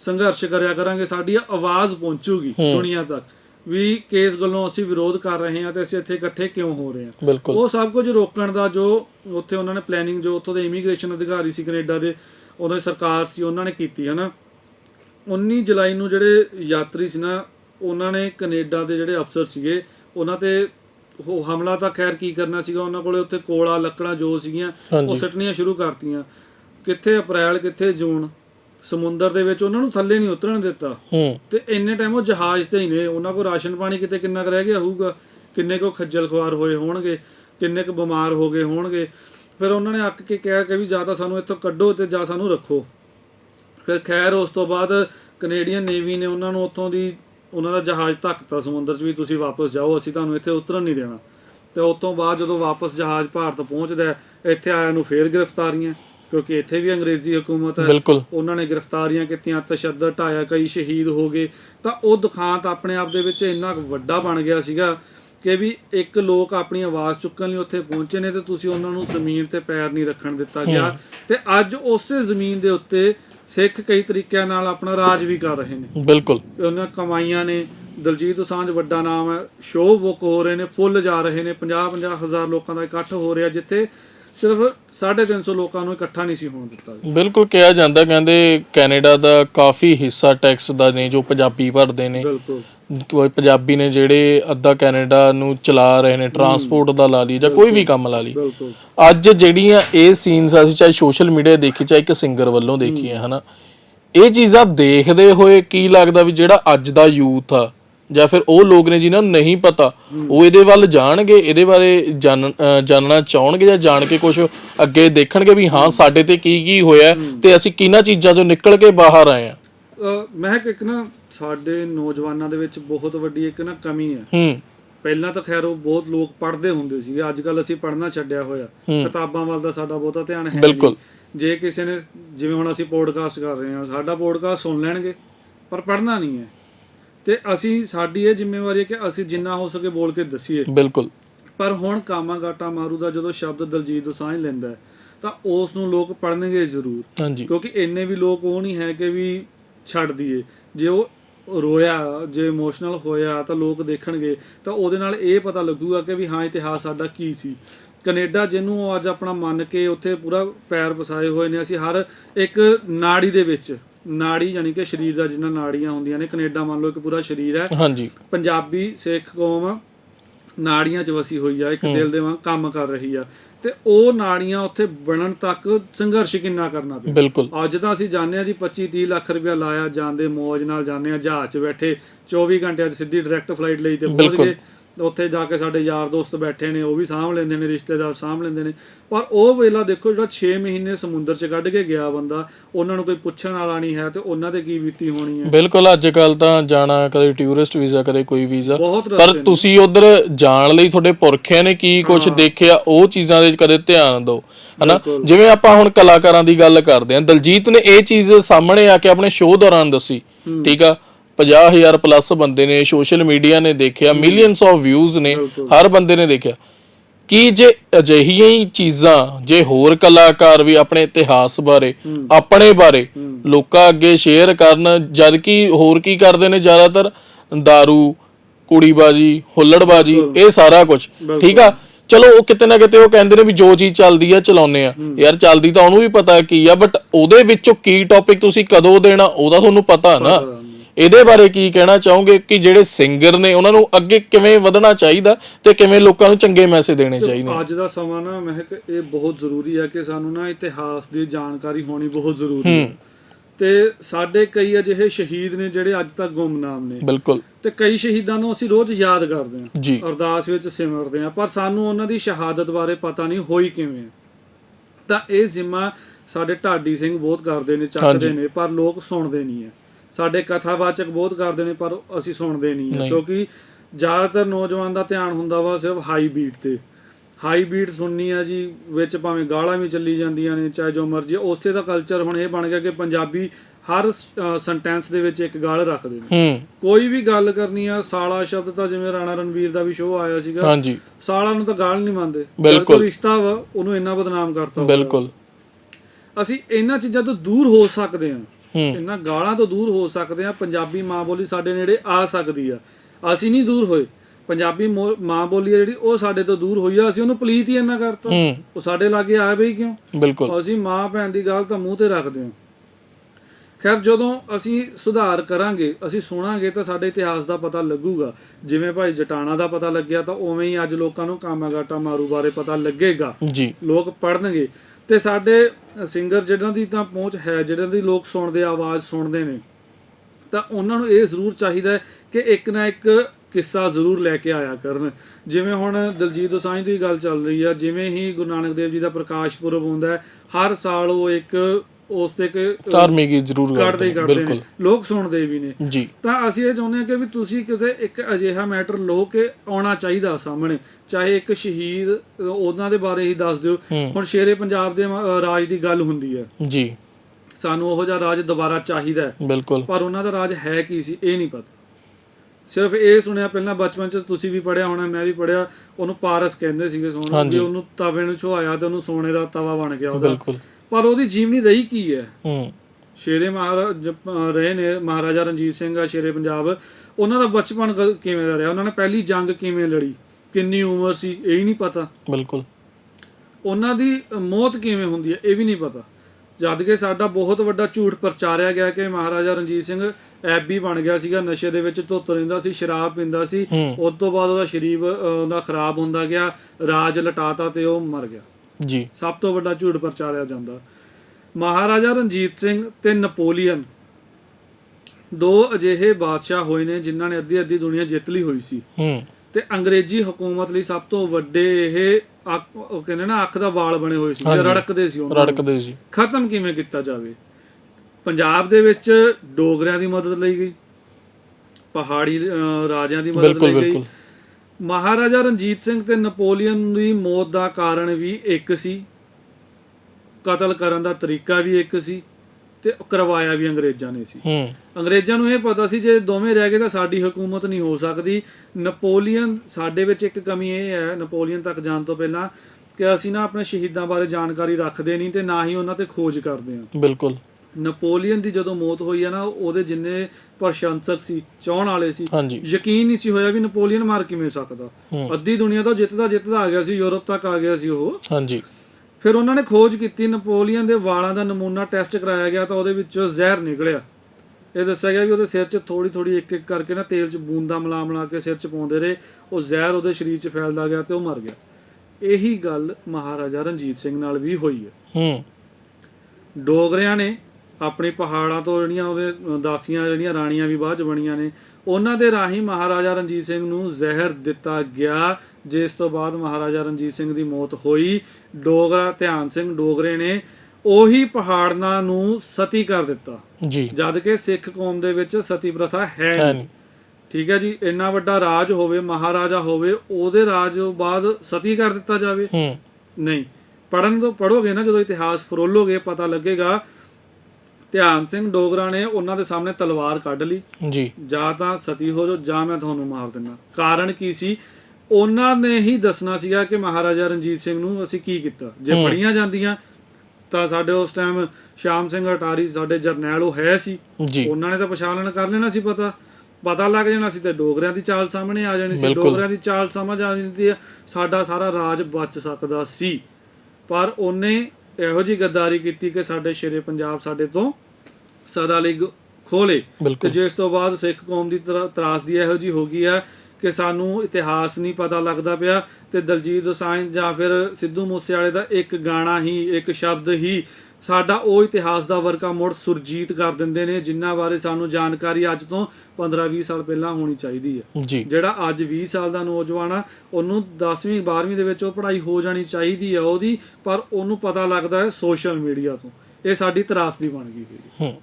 ਸੰਘਰਸ਼ ਕਰਿਆ ਕਰਾਂਗੇ ਸਾਡੀ ਆਵਾਜ਼ ਪਹੁੰਚੂਗੀ ਦੁਨੀਆ ਤੱਕ ਵੀ ਕਿਸ ਗੱਲੋਂ ਅਸੀਂ ਵਿਰੋਧ ਕਰ ਰਹੇ ਹਾਂ ਤੇ ਅਸੀਂ ਇੱਥੇ ਇਕੱਠੇ ਕਿਉਂ ਹੋ ਰਹੇ ਹਾਂ। ਉਹ ਸਭ ਕੁਝ ਰੋਕਣ ਦਾ ਜੋ ਉੱਥੇ ਉਹਨਾਂ ਨੇ ਪਲੈਨਿੰਗ ਜੋ ਉੱਥੋਂ ਦੇ ਇਮੀਗ੍ਰੇਸ਼ਨ ਅਧਿਕਾਰੀ ਸੀ ਕੈਨੇਡਾ ਦੇ ਉਹਨਾਂ ਦੀ ਸਰਕਾਰ ਸੀ ਉਹਨਾਂ ਨੇ ਕੀਤੀ ਹੈ ਨਾ 19 ਜੁਲਾਈ ਨੂੰ ਜਿਹੜੇ ਯਾਤਰੀ ਸੀ ਨਾ ਉਹਨਾਂ ਨੇ ਕੈਨੇਡਾ ਦੇ ਜਿਹੜੇ ਅਫਸਰ ਸੀਗੇ ਉਹਨਾਂ ਤੇ ਉਹ ਹਮਲਾ ਤਾਂ ਖੈਰ ਕੀ ਕਰਨਾ ਸੀਗਾ ਉਹਨਾਂ ਕੋਲੇ ਉੱਥੇ ਕੋਲਾ ਲੱਕੜਾਂ ਜੋ ਸੀਗੀਆਂ ਉਹ। ਸੱਟਣੀਆਂ ਸ਼ੁਰੂ ਕਰਤੀਆਂ। ਕਿੱਥੇ ਅਪ੍ਰੈਲ ਕਿੱਥੇ ਜੂਨ ਸਮੁੰਦਰ ਦੇ ਵਿੱਚ ਉਹਨਾਂ ਨੂੰ ਥੱਲੇ ਨਹੀਂ ਉਤਰਨ ਦਿੱਤਾ। ਤੇ ਇੰਨੇ ਟਾਈਮ ਉਹ ਜਹਾਜ਼ ਤੇ ਹੀ ਨੇ ਉਹਨਾਂ ਕੋਲ ਰਾਸ਼ਨ ਪਾਣੀ ਕਿਤੇ ਕਿੰਨਾ ਕੁ ਰਹਿ ਗਿਆ ਹੋਊਗਾ? ਕਿੰਨੇ ਕੋ ਖੱਜਲ ਖੁਆਰ ਹੋਏ ਹੋਣਗੇ? ਕਿੰਨੇ ਕੁ ਬਿਮਾਰ ਹੋ ਗਏ ਹੋਣਗੇ? ਫਿਰ ਉਹਨਾਂ ਨੇ ਅੱਕ ਕੇ ਕਿਹਾ ਕਿ ਵੀ ਜਾਂ ਤਾਂ ਸਾਨੂੰ ਇੱਥੋਂ ਕੱਢੋ ਤੇ ਜਾਂ ਸਾਨੂੰ ਰੱਖੋ। ਫਿਰ ਖੈਰ ਉਸ ਤੋਂ ਬਾਅਦ ਕੈਨੇਡੀਅਨ ਨੇਵੀ ਨੇ ਉਹਨਾਂ ਨੂੰ ਉੱਥੋਂ ਦੀ ਉਹਨਾਂ ਦਾ ਜਹਾਜ਼ ਧੱਕਤਾ ਸਮੁੰਦਰ 'ਚ ਵੀ ਤੁਸੀਂ ਵਾਪਸ ਜਾਓ ਅਸੀਂ ਤੁਹਾਨੂੰ ਇੱਥੇ ਉਤਰਨ ਨਹੀਂ ਦੇਣਾ। ਤੇ ਉਸ ਤੋਂ ਬਾਅਦ ਜਦੋਂ ਵਾਪਸ ਜਹਾਜ਼ ਭਾਰਤ ਪਹੁੰਚਦਾ ਇੱਥੇ ਆਇਆਂ ਨੂੰ ਫੇਰ ਗ੍ਰਿਫਤਾਰੀਆਂ ਕਿਉਂਕਿ ਇੱਥੇ ਵੀ ਅੰਗਰੇਜ਼ੀ ਹਕੂਮਤ ਹੈ। ਉਹਨਾਂ ਨੇ ਗ੍ਰਿਫਤਾਰੀਆਂ ਕੀਤੀਆਂ ਤਸ਼ੱਦਦ ਢਾਇਆ ਕਈ ਸ਼ਹੀਦ ਹੋ ਗਏ। ਤਾਂ ਉਹ ਦੁਖਾਂਤ ਆਪਣੇ ਆਪ ਦੇ ਵਿੱਚ ਇੰਨਾ ਵੱਡਾ ਬਣ ਗਿਆ ਸੀਗਾ ਕਿ ਵੀ ਇੱਕ ਲੋਕ ਆਪਣੀ ਆਵਾਜ਼ ਚੁੱਕਣ ਲਈ ਉੱਥੇ ਪਹੁੰਚੇ ਨੇ ਤੇ ਤੁਸੀਂ ਉਹਨਾਂ ਨੂੰ ਜ਼ਮੀਨ ਤੇ ਪੈਰ ਨਹੀਂ ਰੱਖਣ ਦਿੱਤਾ ਗਿਆ। ਤੇ ਅੱਜ ਉਸੇ ਜ਼ਮੀਨ ਦੇ ਉੱਤੇ ਸਿੱਖ ਕਈ ਤਰੀਕਿਆਂ ਨਾਲ ਆਪਣਾ ਰਾਜ ਵੀ ਕਰ ਰਹੇ ਨੇ। ਬਿਲਕੁਲ। ਉਹਨਾਂ ਕਮਾਈਆਂ ਨੇ ਦਲਜੀਤ ਦੋਸਾਂਝ ਵੱਡਾ ਨਾਮ ਹੈ ਸ਼ੋਅ ਬੁੱਕ ਹੋ ਰਹੇ ਨੇ ਫੁੱਲ ਜਾ ਰਹੇ ਨੇ 50 50 ਹਜ਼ਾਰ ਲੋਕਾਂ ਦਾ ਇਕੱਠ ਹੋ ਰਿਹਾ ਜਿੱਥੇ ਸਿਰਫ 350 ਲੋਕਾਂ ਨੂੰ ਇਕੱਠਾ ਨਹੀਂ ਸੀ ਹੋਣ ਦਿੱਤਾ। ਬਿਲਕੁਲ ਕਿਹਾ ਜਾਂਦਾ ਕਹਿੰਦੇ ਕੈਨੇਡਾ ਦਾ ਕਾਫੀ ਹਿੱਸਾ ਟੈਕਸ ਦਾ ਨੇ ਜੋ ਪੰਜਾਬੀ ਭਰਦੇ ਨੇ। ਬਿਲਕੁਲ। ਕੋਈ ਪੰਜਾਬੀ ਨੇ ਜਿਹੜੇ ਅੱਧਾ ਕੈਨੇਡਾ ਨੂੰ ਚਲਾ ਰਹੇ ਨੇ ਟਰਾਂਸਪੋਰਟ ਦਾ ਲਾ ਲਈ ਜਾਂ ਕੋਈ ਵੀ ਕੰਮ ਲਾ ਲਈ। ਅੱਜ ਜਿਹੜੀਆਂ ਇਹ ਸੀਨਸ ਅਸੀਂ ਚਾਹੇ ਸੋਸ਼ਲ ਮੀਡੀਆ ਦੇਖੀ ਚਾਹੇ ਇੱਕ ਸਿੰਗਰ ਵੱਲੋਂ ਦੇਖੀਆਂ ਹਨਾ ਇਹ ਚੀਜ਼ਾਂ ਦੇਖਦੇ ਹੋਏ ਕੀ ਲੱਗਦਾ ਵੀ ਜਿਹੜਾ ਅੱਜ ਦਾ ਯੂਥ ਆ ਜਾਂ ਫਿਰ ਉਹ ਲੋਕ ਨੇ ਜਿਨ੍ਹਾਂ ਨੂੰ ਨਹੀਂ ਪਤਾ ਉਹ ਇਹਦੇ ਵੱਲ ਜਾਣਗੇ ਇਹਦੇ ਬਾਰੇ ਜਾਣਨਾ ਚਾਹਣਗੇ ਜਾਂ ਜਾਣ ਕੇ ਕੁਝ ਅੱਗੇ ਦੇਖਣਗੇ ਵੀ ਹਾਂ ਸਾਡੇ ਤੇ ਕੀ ਕੀ ਹੋਇਆ ਤੇ ਅਸੀਂ ਕਿਹਨਾਂ ਚੀਜ਼ਾਂ ਤੋਂ ਨਿਕਲ ਕੇ ਬਾਹਰ ਆਏ ਆ ਅਹ ਮੈਂ ਕਿ ਇੱਕ ਨਾ ਸਾਡੇ ਨੌਜਵਾਨਾਂ ਦੇ ਵਿੱਚ ਬਹੁਤ ਵੱਡੀ ਇੱਕ ਨਾ ਕਮੀ ਹੈ। ਹੂੰ। ਪਹਿਲਾਂ ਤਾਂ ਖੈਰ ਉਹ ਬਹੁਤ ਲੋਕ ਪੜ੍ਹਦੇ ਹੁੰਦੇ ਸੀਗੇ ਅੱਜ ਕੱਲ ਅਸੀਂ ਪੜ੍ਹਨਾ ਛੱਡਿਆ ਹੋਇਆ। ਕਿਤਾਬਾਂ ਵੱਲ ਦਾ ਸਾਡਾ ਬਹੁਤਾ ਧਿਆਨ ਹੈ। ਬਿਲਕੁਲ। ਜੇ ਕਿਸੇ ਨੇ ਜਿਵੇਂ ਹੁਣ ਅਸੀਂ ਪੋਡਕਾਸਟ ਕਰ ਰਹੇ ਹਾਂ ਸਾਡਾ ਪੋਡਕਾਸਟ ਸੁਣ ਲੈਣਗੇ ਪਰ ਪੜ੍ਹਨਾ ਨਹੀਂ ਹੈ। ਤੇ ਅਸੀਂ ਸਾਡੀ ਇਹ ਜ਼ਿੰਮੇਵਾਰੀ ਹੈ ਕਿ ਅਸੀਂ ਜਿੰਨਾ ਹੋ ਸਕੇ ਬੋਲ ਕੇ ਦੱਸੀਏ। ਬਿਲਕੁਲ। ਪਰ ਹੁਣ ਕਾਮਾ ਗਾਟਾ ਮਾਰੂ ਦਾ ਜਦੋਂ ਸ਼ਬਦ ਦਲਜੀਤ ਦੋਸਾਂਝ ਲੈਂਦਾ ਹੈ, ਤਾਂ ਉਸ ਨੂੰ ਲੋਕ ਪੜ੍ਹਨਗੇ ਜ਼ਰੂਰ। ਕਿਉਂਕਿ ਇੰਨੇ ਵੀ ਲੋਕ ਉਹ ਨਹੀਂ ਹੈ ਕਿ ਵੀ ਛੱਡ ਦਈਏ ਜੇ ਉਹ ਰੋਇਆ ਜੇ ਇਮੋਸ਼ਨਲ ਹੋਇਆ ਤਾਂ ਲੋਕ ਦੇਖਣਗੇ ਤਾਂ ਉਹਦੇ ਨਾਲ ਇਹ ਪਤਾ ਲੱਗੂਗਾ ਕਿ ਵੀ ਹਾਂ ਇਤਿਹਾਸ ਸਾਡਾ ਕੀ ਸੀ। ਕੈਨੇਡਾ ਜਿਹਨੂੰ ਅੱਜ ਆਪਣਾ ਮੰਨ ਕੇ ਉੱਥੇ ਪੂਰਾ ਪੈਰ ਵਸਾਏ ਹੋਏ ਨੇ ਅਸੀਂ ਹਰ ਇੱਕ ਨਾੜੀ ਦੇ ਵਿੱਚ ਨਾੜੀ ਯਾਨੀ ਕਿ ਸਰੀਰ ਦਾ ਜਿੰਨਾ ਨਾੜੀਆਂ ਹੁੰਦੀਆਂ ਨੇ ਕੈਨੇਡਾ ਮੰਨ ਲਓ ਇੱਕ ਪੂਰਾ ਸਰੀਰ ਹੈ। ਹਾਂਜੀ। ਪੰਜਾਬੀ ਸਿੱਖ ਕੌਮ ਨਾੜੀਆਂ 'ਚ ਵਸੀ ਹੋਈ ਆ ਇੱਕ ਦਿਲ ਦੇ ਵਾਂਗ ਕੰਮ ਕਰ ਰਹੀ ਆ। ਤੇ ਉਹ ਨਾੜੀਆਂ ਉੱਥੇ ਬਣਨ ਤੱਕ ਸੰਘਰਸ਼ ਕਿੰਨਾ ਕਰਨਾ ਪਿਆ? ਬਿਲਕੁਲ। ਅੱਜ ਤਾਂ ਅਸੀਂ ਜਾਣਦੇ ਆ ਜੀ 25 30 ਲੱਖ ਰੁਪਇਆ ਲਾਇਆ ਜਾਂਦੇ ਮੌਜ ਨਾਲ ਜਾਂਦੇ ਆ ਜਹਾਜ਼ 'ਚ ਬੈਠੇ 24 ਘੰਟਿਆਂ 'ਚ ਸਿੱਧੀ ਡਾਇਰੈਕਟ ਫਲਾਈਟ ਲਈ ਤੇ ਪਹੁੰਚ। ਗਏ। ਉੱਥੇ ਜਾ ਕੇ ਸਾਡੇ ਯਾਰ ਦੋਸਤ ਬੈਠੇ ਨੇ ਉਹ ਵੀ ਸਾਂਭ ਲੈਂਦੇ ਨੇ ਰਿਸ਼ਤੇਦਾਰ ਸਾਂਭ ਲੈਂਦੇ ਨੇ। ਪਰ ਉਹ ਵੇਲਾ ਦੇਖੋ ਜਿਹੜਾ 6 ਮਹੀਨੇ ਸਮੁੰਦਰ 'ਚ ਕੱਢ ਕੇ ਗਿਆ ਬੰਦਾ ਉਹਨਾਂ ਨੂੰ ਕੋਈ ਪੁੱਛਣ ਵਾਲਾ ਨਹੀਂ ਹੈ ਤੇ ਉਹਨਾਂ ਦੇ ਕੀ ਬੀਤੀ ਹੋਣੀ ਹੈ। ਬਿਲਕੁਲ ਅੱਜ ਕੱਲ ਤਾਂ ਜਾਣਾ ਕਦੇ ਟੂਰਿਸਟ ਵੀਜ਼ਾ ਕਦੇ ਕੋਈ ਵੀਜ਼ਾ। ਪਰ। ਤੁਸੀਂ ਉਧਰ ਜਾਣ ਲਈ ਤੁਹਾਡੇ ਪੁਰਖਿਆਂ ਨੇ ਕੀ ਕੁਝ ਦੇਖਿਆ ਉਹ ਚੀਜ਼ਾਂ ਦੇ ਕਦੇ ਧਿਆਨ ਦਿਓ ਹਨਾ। ਜਿਵੇਂ ਆਪਾਂ ਹੁਣ ਕਲਾਕਾਰਾਂ ਦੀ ਗੱਲ ਕਰਦੇ ਹਾਂ ਦਲਜੀਤ ਨੇ ਇਹ ਚੀਜ਼ ਸਾਹਮਣੇ ਆ ਕੇ ਆਪਣੇ ਸ਼ੋਅ ਦੌਰਾਨ ਦੱਸੀ ਠੀਕ ਆ? 50000 ਪਲੱਸ ਬੰਦੇ ਨੇ ਸੋਸ਼ਲ ਮੀਡੀਆ ਨੇ ਦੇਖਿਆ ਮਿਲੀਅਨਸ ਆਫ ਵਿਊਜ਼ ਨੇ। ਹਰ ਬੰਦੇ ਨੇ ਦੇਖਿਆ। ਕੀ ਜੇ ਅਜਿਹੀਆਂ ਹੀ ਚੀਜ਼ਾਂ ਜੇ ਹੋਰ ਕਲਾਕਾਰ ਵੀ ਆਪਣੇ ਇਤਿਹਾਸ ਬਾਰੇ ਆਪਣੇ ਬਾਰੇ ਲੋਕਾਂ ਅੱਗੇ ਸ਼ੇਅਰ ਕਰਨ ਜਦ ਕਿ ਹੋਰ ਕੀ ਕਰਦੇ ਨੇ ਜ਼ਿਆਦਾਤਰ? दारू ਕੁੜੀਬਾਜੀ ਹੁੱਲੜਬਾਜੀ ਇਹ ਸਾਰਾ ਕੁਝ ਠੀਕ ਆ? ਚਲੋ ਉਹ ਕਿਤੇ ਨਾ ਕਿਤੇ ਉਹ ਕਹਿੰਦੇ ਨੇ ਵੀ ਜੋ ਚੀਜ਼ ਚੱਲਦੀ ਆ ਚਲਾਉਨੇ ਆ। ਯਾਰ ਚੱਲਦੀ ਤਾਂ ਉਹਨੂੰ ਵੀ ਪਤਾ ਕੀ ਆ ਬਟ ਉਹਦੇ ਵਿੱਚੋਂ ਕੀ ਟੌਪਿਕ ਤੁਸੀਂ ਕਦੋਂ ਦੇਣਾ ਉਹਦਾ ਤੁਹਾਨੂੰ ਪਤਾ ਨਾ। ਇਹਦੇ ਬਾਰੇ ਕੀ ਕਹਿਣਾ ਚਾਹੋਗੇ ਕਿ ਜਿਹੜੇ ਸਿੰਗਰ ਨੇ ਉਹਨਾਂ ਨੂੰ ਅੱਗੇ ਕਿਵੇਂ ਵਧਣਾ ਚਾਹੀਦਾ ਤੇ ਕਿਵੇਂ ਲੋਕਾਂ ਨੂੰ ਚੰਗੇ ਮੈਸੇਜ ਦੇਣੇ ਚਾਹੀਦੇ? ਅੱਜ ਦਾ ਸਮਾਂ ਨਾ ਮਹਿਕ ਇਹ ਬਹੁਤ ਜ਼ਰੂਰੀ ਹੈ ਕਿ ਸਾਨੂੰ ਨਾ ਇਤਿਹਾਸ ਦੀ ਜਾਣਕਾਰੀ ਹੋਣੀ ਬਹੁਤ ਜ਼ਰੂਰੀ ਹੈ। ਤੇ ਸਾਡੇ ਕਈ ਅਜਿਹੇ ਸ਼ਹੀਦ ਨੇ ਜਿਹੜੇ ਅੱਜ ਤੱਕ ਗੁੰਮਨਾਮ ਨੇ। ਬਿਲਕੁਲ। ਤੇ ਕਈ ਸ਼ਹੀਦਾਂ ਨੂੰ ਅਸੀਂ ਰੋਜ਼ ਯਾਦ ਕਰਦੇ ਹਾਂ। ਅਰਦਾਸ ਵਿੱਚ ਸਿਮਰਦੇ ਹਾਂ। ਪਰ ਸਾਨੂੰ ਉਹਨਾਂ ਦੀ ਸ਼ਹਾਦਤ ਬਾਰੇ ਪਤਾ ਨਹੀਂ ਹੋਈ ਕਿਵੇਂ। ਤਾਂ ਇਹ ਜ਼ਿੰਮਾ ਸਾਡੇ ਢਾਡੀ ਸਿੰਘ ਬਹੁਤ ਕਰਦੇ ਨੇ ਚੱਕਦੇ ਨੇ ਪਰ ਲੋਕ ਸੁਣਦੇ ਨਹੀਂ ਹੈ। ਸਾਡੇ ਕਥਾਵਾਚਕ ਬਹੁਤ ਕਰਦੇ ਨੇ ਪਰ ਅਸੀਂ ਸੁਣਦੇ ਨਹੀਂ ਹੈ। ਕਿਉਂਕਿ ਜ਼ਿਆਦਾਤਰ ਨੌਜਵਾਨ ਦਾ ਧਿਆਨ ਹੁੰਦਾ ਵਾ ਸਿਰਫ ਹਾਈ ਬੀਟ ਤੇ। ਹਾਈ ਬੀਟ ਸੁਣਨੀ ਆ ਜੀ ਵਿੱਚ ਭਾਵੇਂ ਗਾਲਾਂ ਵੀ ਚੱਲੀ ਜਾਂਦੀਆਂ ਨੇ ਚਾਹੇ ਜੋ ਮਰਜ਼ੀ ਉਸੇ ਦਾ ਕਲਚਰ ਹੁਣ ਇਹ ਬਣ ਗਿਆ ਕਿ ਪੰਜਾਬੀ ਹਰ ਸੈਂਟੈਂਸ ਦੇ ਵਿੱਚ ਇੱਕ ਗਾਲ ਰੱਖਦੇ ਨੇ। ਕੋਈ ਵੀ ਗੱਲ ਕਰਨੀ ਆ ਸਾਲਾ ਸ਼ਬਦ ਤਾਂ ਜਿਵੇਂ ਰਾਣਾ ਰਣਵੀਰ ਦਾ ਵੀ ਸ਼ੋਅ ਆਇਆ ਸੀਗਾ। ਹਾਂਜੀ। ਸਾਲਾ ਨੂੰ ਤਾਂ ਗਾਲ ਨਹੀਂ ਮੰਨਦੇ। ਬਿਲਕੁਲ। ਰਿਸ਼ਤਾ ਵਾ ਉਹਨੂੰ ਇੰਨਾ ਬਦਨਾਮ ਕਰਤਾ। ਬਿਲਕੁਲ। ਅਸੀਂ ਇਹਨਾਂ ਚੀਜ਼ਾਂ ਤੋਂ ਦੂਰ ਹੋ ਸਕਦੇ ਹੂੰ। ਇਹਨਾਂ ਗਾਲਾਂ ਤੋਂ ਦੂਰ ਹੋ ਸਕਦੇ ਹਾਂ ਪੰਜਾਬੀ ਮਾਂ ਬੋਲੀ ਸਾਡੇ ਨੇੜੇ ਆ ਸਕਦੀ ਆ। ਅਸੀਂ ਨਹੀਂ ਦੂਰ ਹੋਏ। ਪੰਜਾਬੀ ਮੋ- ਬੋਲੀ ਆ ਜਿਹੜੀ ਉਹ ਸਾਡੇ ਤੋਂ ਦੂਰ ਹੋਈ ਆ ਅਸੀਂ ਉਹਨੂੰ ਪਲੀਤ ਹੀ ਇੰਨਾ ਕਰਤਾ। ਉਹ ਸਾਡੇ ਲਾਗੇ ਆ ਬਈ ਕਿਉਂ? ਬਿਲਕੁਲ। ਅਸੀਂ ਮਾਂ ਭੈਣ ਦੀ ਗੱਲ ਤਾਂ ਮੂੰਹ ਤੇ ਰੱਖਦੇ ਹਾਂ। ਖੈਰ ਜਦੋਂ ਅਸੀਂ ਸੁਧਾਰ ਕਰਾਂਗੇ ਅਸੀਂ ਸੁਣਾਂਗੇ ਤਾਂ ਸਾਡੇ ਇਤਿਹਾਸ ਦਾ ਪਤਾ ਲੱਗੂਗਾ। ਜਿਵੇਂ ਭਾਈ ਜਟਾਣਾ ਦਾ ਪਤਾ ਲੱਗਿਆ ਤਾਂ ਉਵੇਂ ਹੀ ਅੱਜ ਲੋਕਾਂ ਨੂੰ ਕਾਮਾਗਾਟਾ ਮਾਰੂ ਬਾਰੇ ਪਤਾ ਲੱਗੇਗਾ। ਜੀ। ਲੋਕ ਪੜ੍ਹਨਗੇ। ਤੇ ਸਾਡੇ ਸਿੰਗਰ ਜਿਹਨਾਂ ਦੀ ਤਾਂ ਪਹੁੰਚ ਹੈ, ਜਿਹਨਾਂ ਦੀ ਲੋਕ ਸੁਣਦੇ, ਆਵਾਜ਼ ਸੁਣਦੇ ਨੇ, ਤਾਂ ਉਹਨਾਂ ਨੂੰ ਇਹ ਜ਼ਰੂਰ ਚਾਹੀਦਾ ਕਿ ਇੱਕ ਨਾ ਇੱਕ ਕਿੱਸਾ ਜ਼ਰੂਰ ਲੈ ਕੇ ਆਇਆ ਕਰਨ। ਜਿਵੇਂ ਹੁਣ ਦਲਜੀਤ ਦੋਸਾਂਝ ਦੀ ਗੱਲ ਚੱਲ ਰਹੀ ਆ, ਜਿਵੇਂ ਹੀ ਗੁਰੂ ਨਾਨਕ ਦੇਵ ਜੀ ਦਾ ਪ੍ਰਕਾਸ਼ ਪੁਰਬ ਹੁੰਦਾ ਹੈ, ਹਰ ਸਾਲ ਉਹ ਇੱਕ ਉਸ ਤੇ ਇੱਕ ਧਾਰਮਿਕ ਜ਼ਰੂਰ ਕਰਦੇ ਬਿਲਕੁਲ। ਲੋਕ ਸੁਣਦੇ ਵੀ ਨੇ। ਜੀ। ਤਾਂ ਅਸੀਂ ਇਹ ਚਾਹੁੰਦੇ ਹਾਂ ਕਿ ਵੀ ਤੁਸੀਂ ਕਿਸੇ ਇੱਕ ਅਜਿਹਾ ਮੈਟਰ ਲੋ ਕੇ ਆਉਣਾ ਚਾਹੀਦਾ ਸਾਹਮਣੇ ਚਾਹੇ ਇੱਕ ਸ਼ਹੀਦ ਉਹਨਾਂ ਦੇ ਬਾਰੇ ਹੀ ਦੱਸ ਦਿਓ। ਹੁਣ ਸ਼ੇਰੇ ਪੰਜਾਬ ਦੇ ਰਾਜ ਦੀ ਗੱਲ ਹੁੰਦੀ ਹੈ। ਜੀ। ਸਾਨੂੰ ਉਹੋ ਜਿਹਾ ਰਾਜ ਦੁਬਾਰਾ ਚਾਹੀਦਾ ਬਿਲਕੁਲ। ਪਰ ਉਹਨਾਂ ਦਾ ਰਾਜ ਹੈ ਕੀ ਸੀ ਇਹ ਨਹੀਂ ਪਤਾ। ਸਿਰਫ ਇਹ ਸੁਣਿਆ ਪਹਿਲਾਂ ਬਚਪਨ ਚ ਤੁਸੀਂ ਵੀ ਪੜਿਆ ਹੋਣਾ ਮੈਂ ਵੀ ਪੜਿਆ ਉਹਨੂੰ ਪਾਰਸ ਕਹਿੰਦੇ ਸੀਗੇ ਸੋਨੇ। ਵੀ ਉਹਨੂੰ ਤਵੇ ਨੂੰ ਛੁਆਇਆ ਤੇ ਉਹਨੂੰ ਸੋਨੇ ਦਾ ਤਵਾ ਬਣ ਗਿਆ ਉਹਦਾ। ਬਿਲਕੁਲ। ਪਰ ਉਹਦੀ ਜੀਵਨੀ ਰਹੀ ਕੀ ਹੈ? ਹੂੰ। ਸ਼ੇਰੇ ਮਹਾਰਾਜ ਰਹੇ ਨੇ ਮਹਾਰਾਜਾ ਰਣਜੀਤ ਸਿੰਘ ਆ ਸ਼ੇਰੇ ਪੰਜਾਬ। ਉਹਨਾਂ ਦਾ ਬਚਪਨ ਕਿਵੇਂ ਦਾ ਰਿਹਾ? ਉਹਨਾਂ ਨੇ ਪਹਿਲੀ ਜੰਗ ਕਿਵੇਂ ਲੜੀ? ਕਿੰਨੀ ਉਮਰ ਸੀ? ਇਹ ਹੀ ਨਹੀਂ ਪਤਾ। ਬਿਲਕੁਲ। ਉਹਨਾਂ ਦੀ ਮੌਤ ਕਿਵੇਂ ਹੁੰਦੀ ਹੈ? ਇਹ ਵੀ ਨਹੀਂ ਪਤਾ। ਜਦ ਕਿ ਸਾਡਾ ਬਹੁਤ ਵੱਡਾ ਝੂਠ ਪ੍ਰਚਾਰਿਆ ਗਿਆ ਕਿ ਮਹਾਰਾਜਾ ਰਣਜੀਤ ਸਿੰਘ ਐਬੀ ਬਣ ਗਿਆ ਸੀਗਾ ਨਸ਼ੇ ਦੇ ਵਿੱਚ ਧੁੱਤ ਰਹਿੰਦਾ ਸੀ ਸ਼ਰਾਬ ਪੀਂਦਾ ਸੀ। ਉਸ ਤੋਂ ਬਾਅਦ ਉਹਦਾ ਸ਼ਰੀਰ ਉਹਦਾ ਖਰਾਬ ਹੁੰਦਾ ਗਿਆ ਰਾਜ ਲਟਾਤਾ ਤੇ ਉਹ ਮਰ ਗਿਆ। ਜੀ। ਸਭ ਤੋਂ ਵੱਡਾ ਝੂਠ ਪ੍ਰਚਾਰਿਆ ਜਾਂਦਾ। ਮਹਾਰਾਜਾ ਰਣਜੀਤ ਸਿੰਘ ਤੇ ਨਪੋਲੀਅਨ ਦੋ ਅਜਿਹੇ ਬਾਦਸ਼ਾਹ ਹੋਏ ਨੇ ਜਿਨ੍ਹਾਂ ਨੇ ਅੱਧੀ ਅੱਧੀ ਦੁਨੀਆ ਜਿੱਤ ਲਈ ਹੋਈ ਸੀ। ਹੂੰ। ਤੇ ਅੰਗਰੇਜ਼ੀ ਹਕੂਮਤ ਲਈ ਸਭ ਤੋਂ ਵੱਡੇ ਇਹ ਉਹ ਕਹਿੰਦੇ ਨਾ ਅੱਖ ਦਾ ਵਾਲ ਬਣੇ ਹੋਏ ਸੀ। ਰੜਕਦੇ ਸੀ ਉਹਨਾਂ। ਰੜਕਦੇ ਸੀ। ਖਤਮ ਕਿਵੇਂ ਕੀਤਾ ਜਾਵੇ? ਪੰਜਾਬ ਦੇ ਵਿੱਚ ਡੋਗਰਿਆਂ ਦੀ ਮਦਦ ਲਈ ਗਈ। ਪਹਾੜੀ ਰਾਜਿਆਂ ਦੀ ਮਦਦ ਲਈ ਗਈ। ਬਿਲਕੁਲ। ਮਹਾਰਾਜਾ ਰਣਜੀਤ ਸਿੰਘ ਤੇ ਨਪੋਲੀਅਨ ਦੀ ਮੌਤ ਦਾ ਕਾਰਨ ਵੀ ਇੱਕ ਸੀ। ਕਤਲ ਕਰਨ ਦਾ ਤਰੀਕਾ ਵੀ ਇੱਕ ਸੀ ਤੇ ਕਰਵਾਇਆ ਵੀ ਅੰਗਰੇਜ਼ਾਂ ਨੇ ਸੀ। ਹੂੰ। ਅੰਗਰੇਜ਼ਾਂ ਨੂੰ ਇਹ ਪਤਾ ਸੀ ਜੇ ਦੋਵੇਂ ਰਹਿ ਗਏ ਤਾਂ ਸਾਡੀ ਹਕੂਮਤ ਨਹੀਂ ਹੋ ਸਕਦੀ। ਨਪੋਲੀਅਨ ਸਾਡੇ ਵਿੱਚ ਇੱਕ ਕਮੀ ਇਹ ਹੈ ਨਪੋਲੀਅਨ ਤੱਕ ਜਾਣ ਤੋਂ ਪਹਿਲਾਂ ਕਿ ਅਸੀਂ ਨਾ ਆਪਣੇ ਸ਼ਹੀਦਾਂ ਬਾਰੇ ਜਾਣਕਾਰੀ ਰੱਖਦੇ ਨਹੀਂ ਤੇ ਨਾ ਹੀ ਉਹਨਾਂ ਤੇ ਖੋਜ ਕਰਦੇ ਹਾਂ। ਬਿਲਕੁਲ। ਨਪੋਲੀਅਨ ਦੀ ਜਦੋਂ ਮੌਤ ਹੋਈ ਆ ਨਾ ਉਹਦੇ ਜਿੰਨੇ ਪ੍ਰਸ਼ੰਸਕ ਸੀ ਚਾਹਣ ਵਾਲੇ ਸੀ ਹਾਂਜੀ। ਯਕੀਨ ਨਹੀਂ ਸੀ ਹੋਇਆ ਵੀ ਨਪੋਲੀਅਨ ਮਾਰ ਕਿਵੇਂ ਸਕਦਾ। ਹੂੰ। ਅੱਧੀ ਦੁਨੀਆ ਤੋਂ ਜਿੱਤਦਾ ਜਿੱਤਦਾ ਆ ਗਿਆ ਸੀ ਯੂਰਪ ਤੱਕ ਆ ਗਿਆ ਸੀ ਉਹ। ਹਾਂਜੀ। ਫਿਰ ਉਹਨਾਂ ਨੇ ਖੋਜ ਕੀਤੀ ਨਪੋਲੀਅਨ ਦੇ ਵਾਲਾਂ ਦਾ ਨਮੂਨਾ ਟੈਸਟ ਕਰਾਇਆ ਗਿਆ ਤਾਂ ਉਹਦੇ ਵਿੱਚੋਂ ਜ਼ਹਿਰ ਨਿਕਲਿਆ। ਇਹ ਦੱਸਿਆ ਗਿਆ ਵੀ ਉਹਦੇ ਸਿਰ 'ਚ ਥੋੜੀ ਥੋੜੀ ਇੱਕ ਇੱਕ ਕਰਕੇ ਨਾ ਤੇਲ 'ਚ ਬੂੰਦਾਂ ਮਿਲਾ ਮਿਲਾ ਕੇ ਸਿਰ 'ਚ ਪਾਉਂਦੇ ਰਹੇ ਉਹ ਜ਼ਹਿਰ ਉਹਦੇ ਸਰੀਰ 'ਚ ਫੈਲਦਾ ਗਿਆ ਤੇ ਉਹ ਮਰ ਗਿਆ। ਇਹੀ ਗੱਲ ਮਹਾਰਾਜਾ ਰਣਜੀਤ ਸਿੰਘ ਨਾਲ ਵੀ ਹੋਈ ਹੈ। ਹੂੰ। ਡੋਗਰਿਆਂ ਨੇ ਆਪਣੀ ਪਹਾੜਾਂ ਤੋਂ ਜਿਹੜੀਆਂ ਉਹਦੇ ਦਾਸੀਆਂ ਜਿਹੜੀਆਂ ਰਾਣੀਆਂ ਵੀ ਬਾਅਦ ਚ ਬਣੀਆਂ ਨੇ ਉਹਨਾਂ ਦੇ ਰਾਹੀਂ ਮਹਾਰਾਜਾ ਰਣਜੀਤ ਸਿੰਘ ਨੂੰ ਜ਼ਹਿਰ ਦਿੱਤਾ ਗਿਆ ਜਿਸ ਤੋਂ ਬਾਅਦ ਮਹਾਰਾਜਾ ਰਣਜੀਤ ਸਿੰਘ ਦੀ ਮੌਤ ਹੋਈ। ਡੋਗਰਾ ਧਿਆਨ ਸਿੰਘ ਡੋਗਰੇ ਨੇ ਉਹੀ ਪਹਾੜਾਂ ਨੂੰ ਸਤੀ ਕਰ ਦਿੱਤਾ। ਜੀ। ਜਦ ਕਿ ਸਿੱਖ ਕੌਮ ਦੇ ਵਿੱਚ ਸਤੀ ਪ੍ਰਥਾ ਹੈ ਨਹੀਂ। ਠੀਕ ਹੈ ਜੀ ਇੰਨਾ ਵੱਡਾ ਰਾਜ ਹੋਵੇ ਮਹਾਰਾਜਾ ਹੋਵੇ ਉਹਦੇ ਰਾਜ ਤੋਂ ਬਾਅਦ ਸਤੀ ਕਰ ਦਿੱਤਾ ਜਾਵੇ? ਹੂੰ। ਨਹੀਂ। ਪੜਨ ਤੋਂ ਪੜੋਗੇ ਨਾ ਜਦੋਂ ਇਤਿਹਾਸ ਫਰੋਲੋਗੇ ਪਤਾ ਲੱਗੇਗਾ ਧਿਆਨ ਸਿੰਘ ਡੋਗਰਾ ਨੇ ਉਹਨਾਂ ਦੇ ਸਾਹਮਣੇ ਤਲਵਾਰ ਕੱਢ ਲਈ। ਜੀ। ਜਾਂ ਤਾਂ ਸਤੀ ਹੋ ਜਾਓ ਜਾਂ ਮੈਂ ਤੁਹਾਨੂੰ ਮਾਰ ਦਿੰਦਾ। ਕਾਰਨ ਕੀ ਸੀ? ਉਹਨਾਂ ਨੇ ਹੀ ਦੱਸਣਾ ਸੀਗਾ ਕਿ ਮਹਾਰਾਜਾ ਰਣਜੀਤ ਸਿੰਘ ਨੂੰ ਅਸੀਂ ਕੀ ਕੀਤਾ? ਜੇ ਪੜੀਆਂ ਜਾਂਦੀਆਂ ਤਾਂ ਸਾਡੇ ਉਸ ਟਾਈਮ ਸ਼ਾਮ ਸਿੰਘ ਅਟਾਰੀ ਸਾਡੇ ਜਰਨੈਲ ਉਹ ਹੈ ਸੀ। ਜੀ। ਉਹਨਾਂ ਨੇ ਤਾਂ ਪਛਾਣਨ ਕਰ ਲੈਣਾ ਸੀ ਪਤਾ। ਪਤਾ ਲੱਗ ਜਾਣਾ ਸੀ ਤੇ ਡੋਗਰਿਆਂ ਦੀ ਚਾਲ ਸਾਹਮਣੇ ਆ ਜਾਣੀ ਸੀ। ਡੋਗਰਿਆਂ ਦੀ ਚਾਲ ਸਮਝ ਆ ਜਾਂਦੀ ਹੈ। ਸਾਡਾ ਸਾਰਾ ਰਾਜ ਬਚ ਸਕਦਾ ਸੀ। ਪਰ ਉਹਨੇ ਇਹੋ ਜੀ ਗੱਦਾਰੀ ਕੀਤੀ ਕਿ ਸਾਡੇ ਸ਼ੇਰੇ ਪੰਜਾਬ ਸਾਡੇ ਤੋਂ ਸਦਾ ਲਈ ਖੋਲੇ। ਤੇ ਜਿਸ ਤੋਂ ਬਾਅਦ ਸਿੱਖ ਕੌਮ ਦੀ ਤਰਾ- ਤਰਾਸਦੀ ਇਹੋ ਜੀ ਹੋ ਗਈ ਹੈ ਕਿ ਸਾਨੂੰ ਇਤਿਹਾਸ ਨਹੀਂ ਪਤਾ ਲੱਗਦਾ ਪਿਆ ਤੇ ਦਲਜੀਤ ਦੋਸਾਂਝ ਜਾਂ ਫਿਰ ਸਿੱਧੂ ਮੂਸੇਵਾਲੇ ਦਾ ਇੱਕ ਗਾਣਾ ਹੀ ਇੱਕ ਸ਼ਬਦ ਹੀ ਸਾਡਾ ਉਹ ਇਤਿਹਾਸ ਦਾ ਵਰਕਾ ਮੁੜ ਸੁਰਜੀਤ ਕਰ ਦਿੰਦੇ ਨੇ ਜਿਨ੍ਹਾਂ ਬਾਰੇ ਸਾਨੂੰ ਜਾਣਕਾਰੀ ਅੱਜ ਤੋਂ 15-20 ਸਾਲ ਪਹਿਲਾਂ ਹੋਣੀ ਚਾਹੀਦੀ ਹੈ। ਜਿਹੜਾ ਅੱਜ 20 ਸਾਲ ਦਾ ਨੌਜਵਾਨ ਆ ਉਹਨੂੰ 10ਵੀਂ 12ਵੀਂ ਦੇ ਵਿੱਚ ਉਹ ਪੜ੍ਹਾਈ ਹੋ ਜਾਣੀ ਚਾਹੀਦੀ ਹੈ ਉਹਦੀ ਪਰ ਉਹਨੂੰ ਪਤਾ ਲੱਗਦਾ ਹੈ ਸੋਸ਼ਲ ਮੀਡੀਆ ਤੋਂ। ਇਹ ਸਾਡੀ ਤਰਾਸਦੀ ਬਣ ਗਈ ਹੂੰ।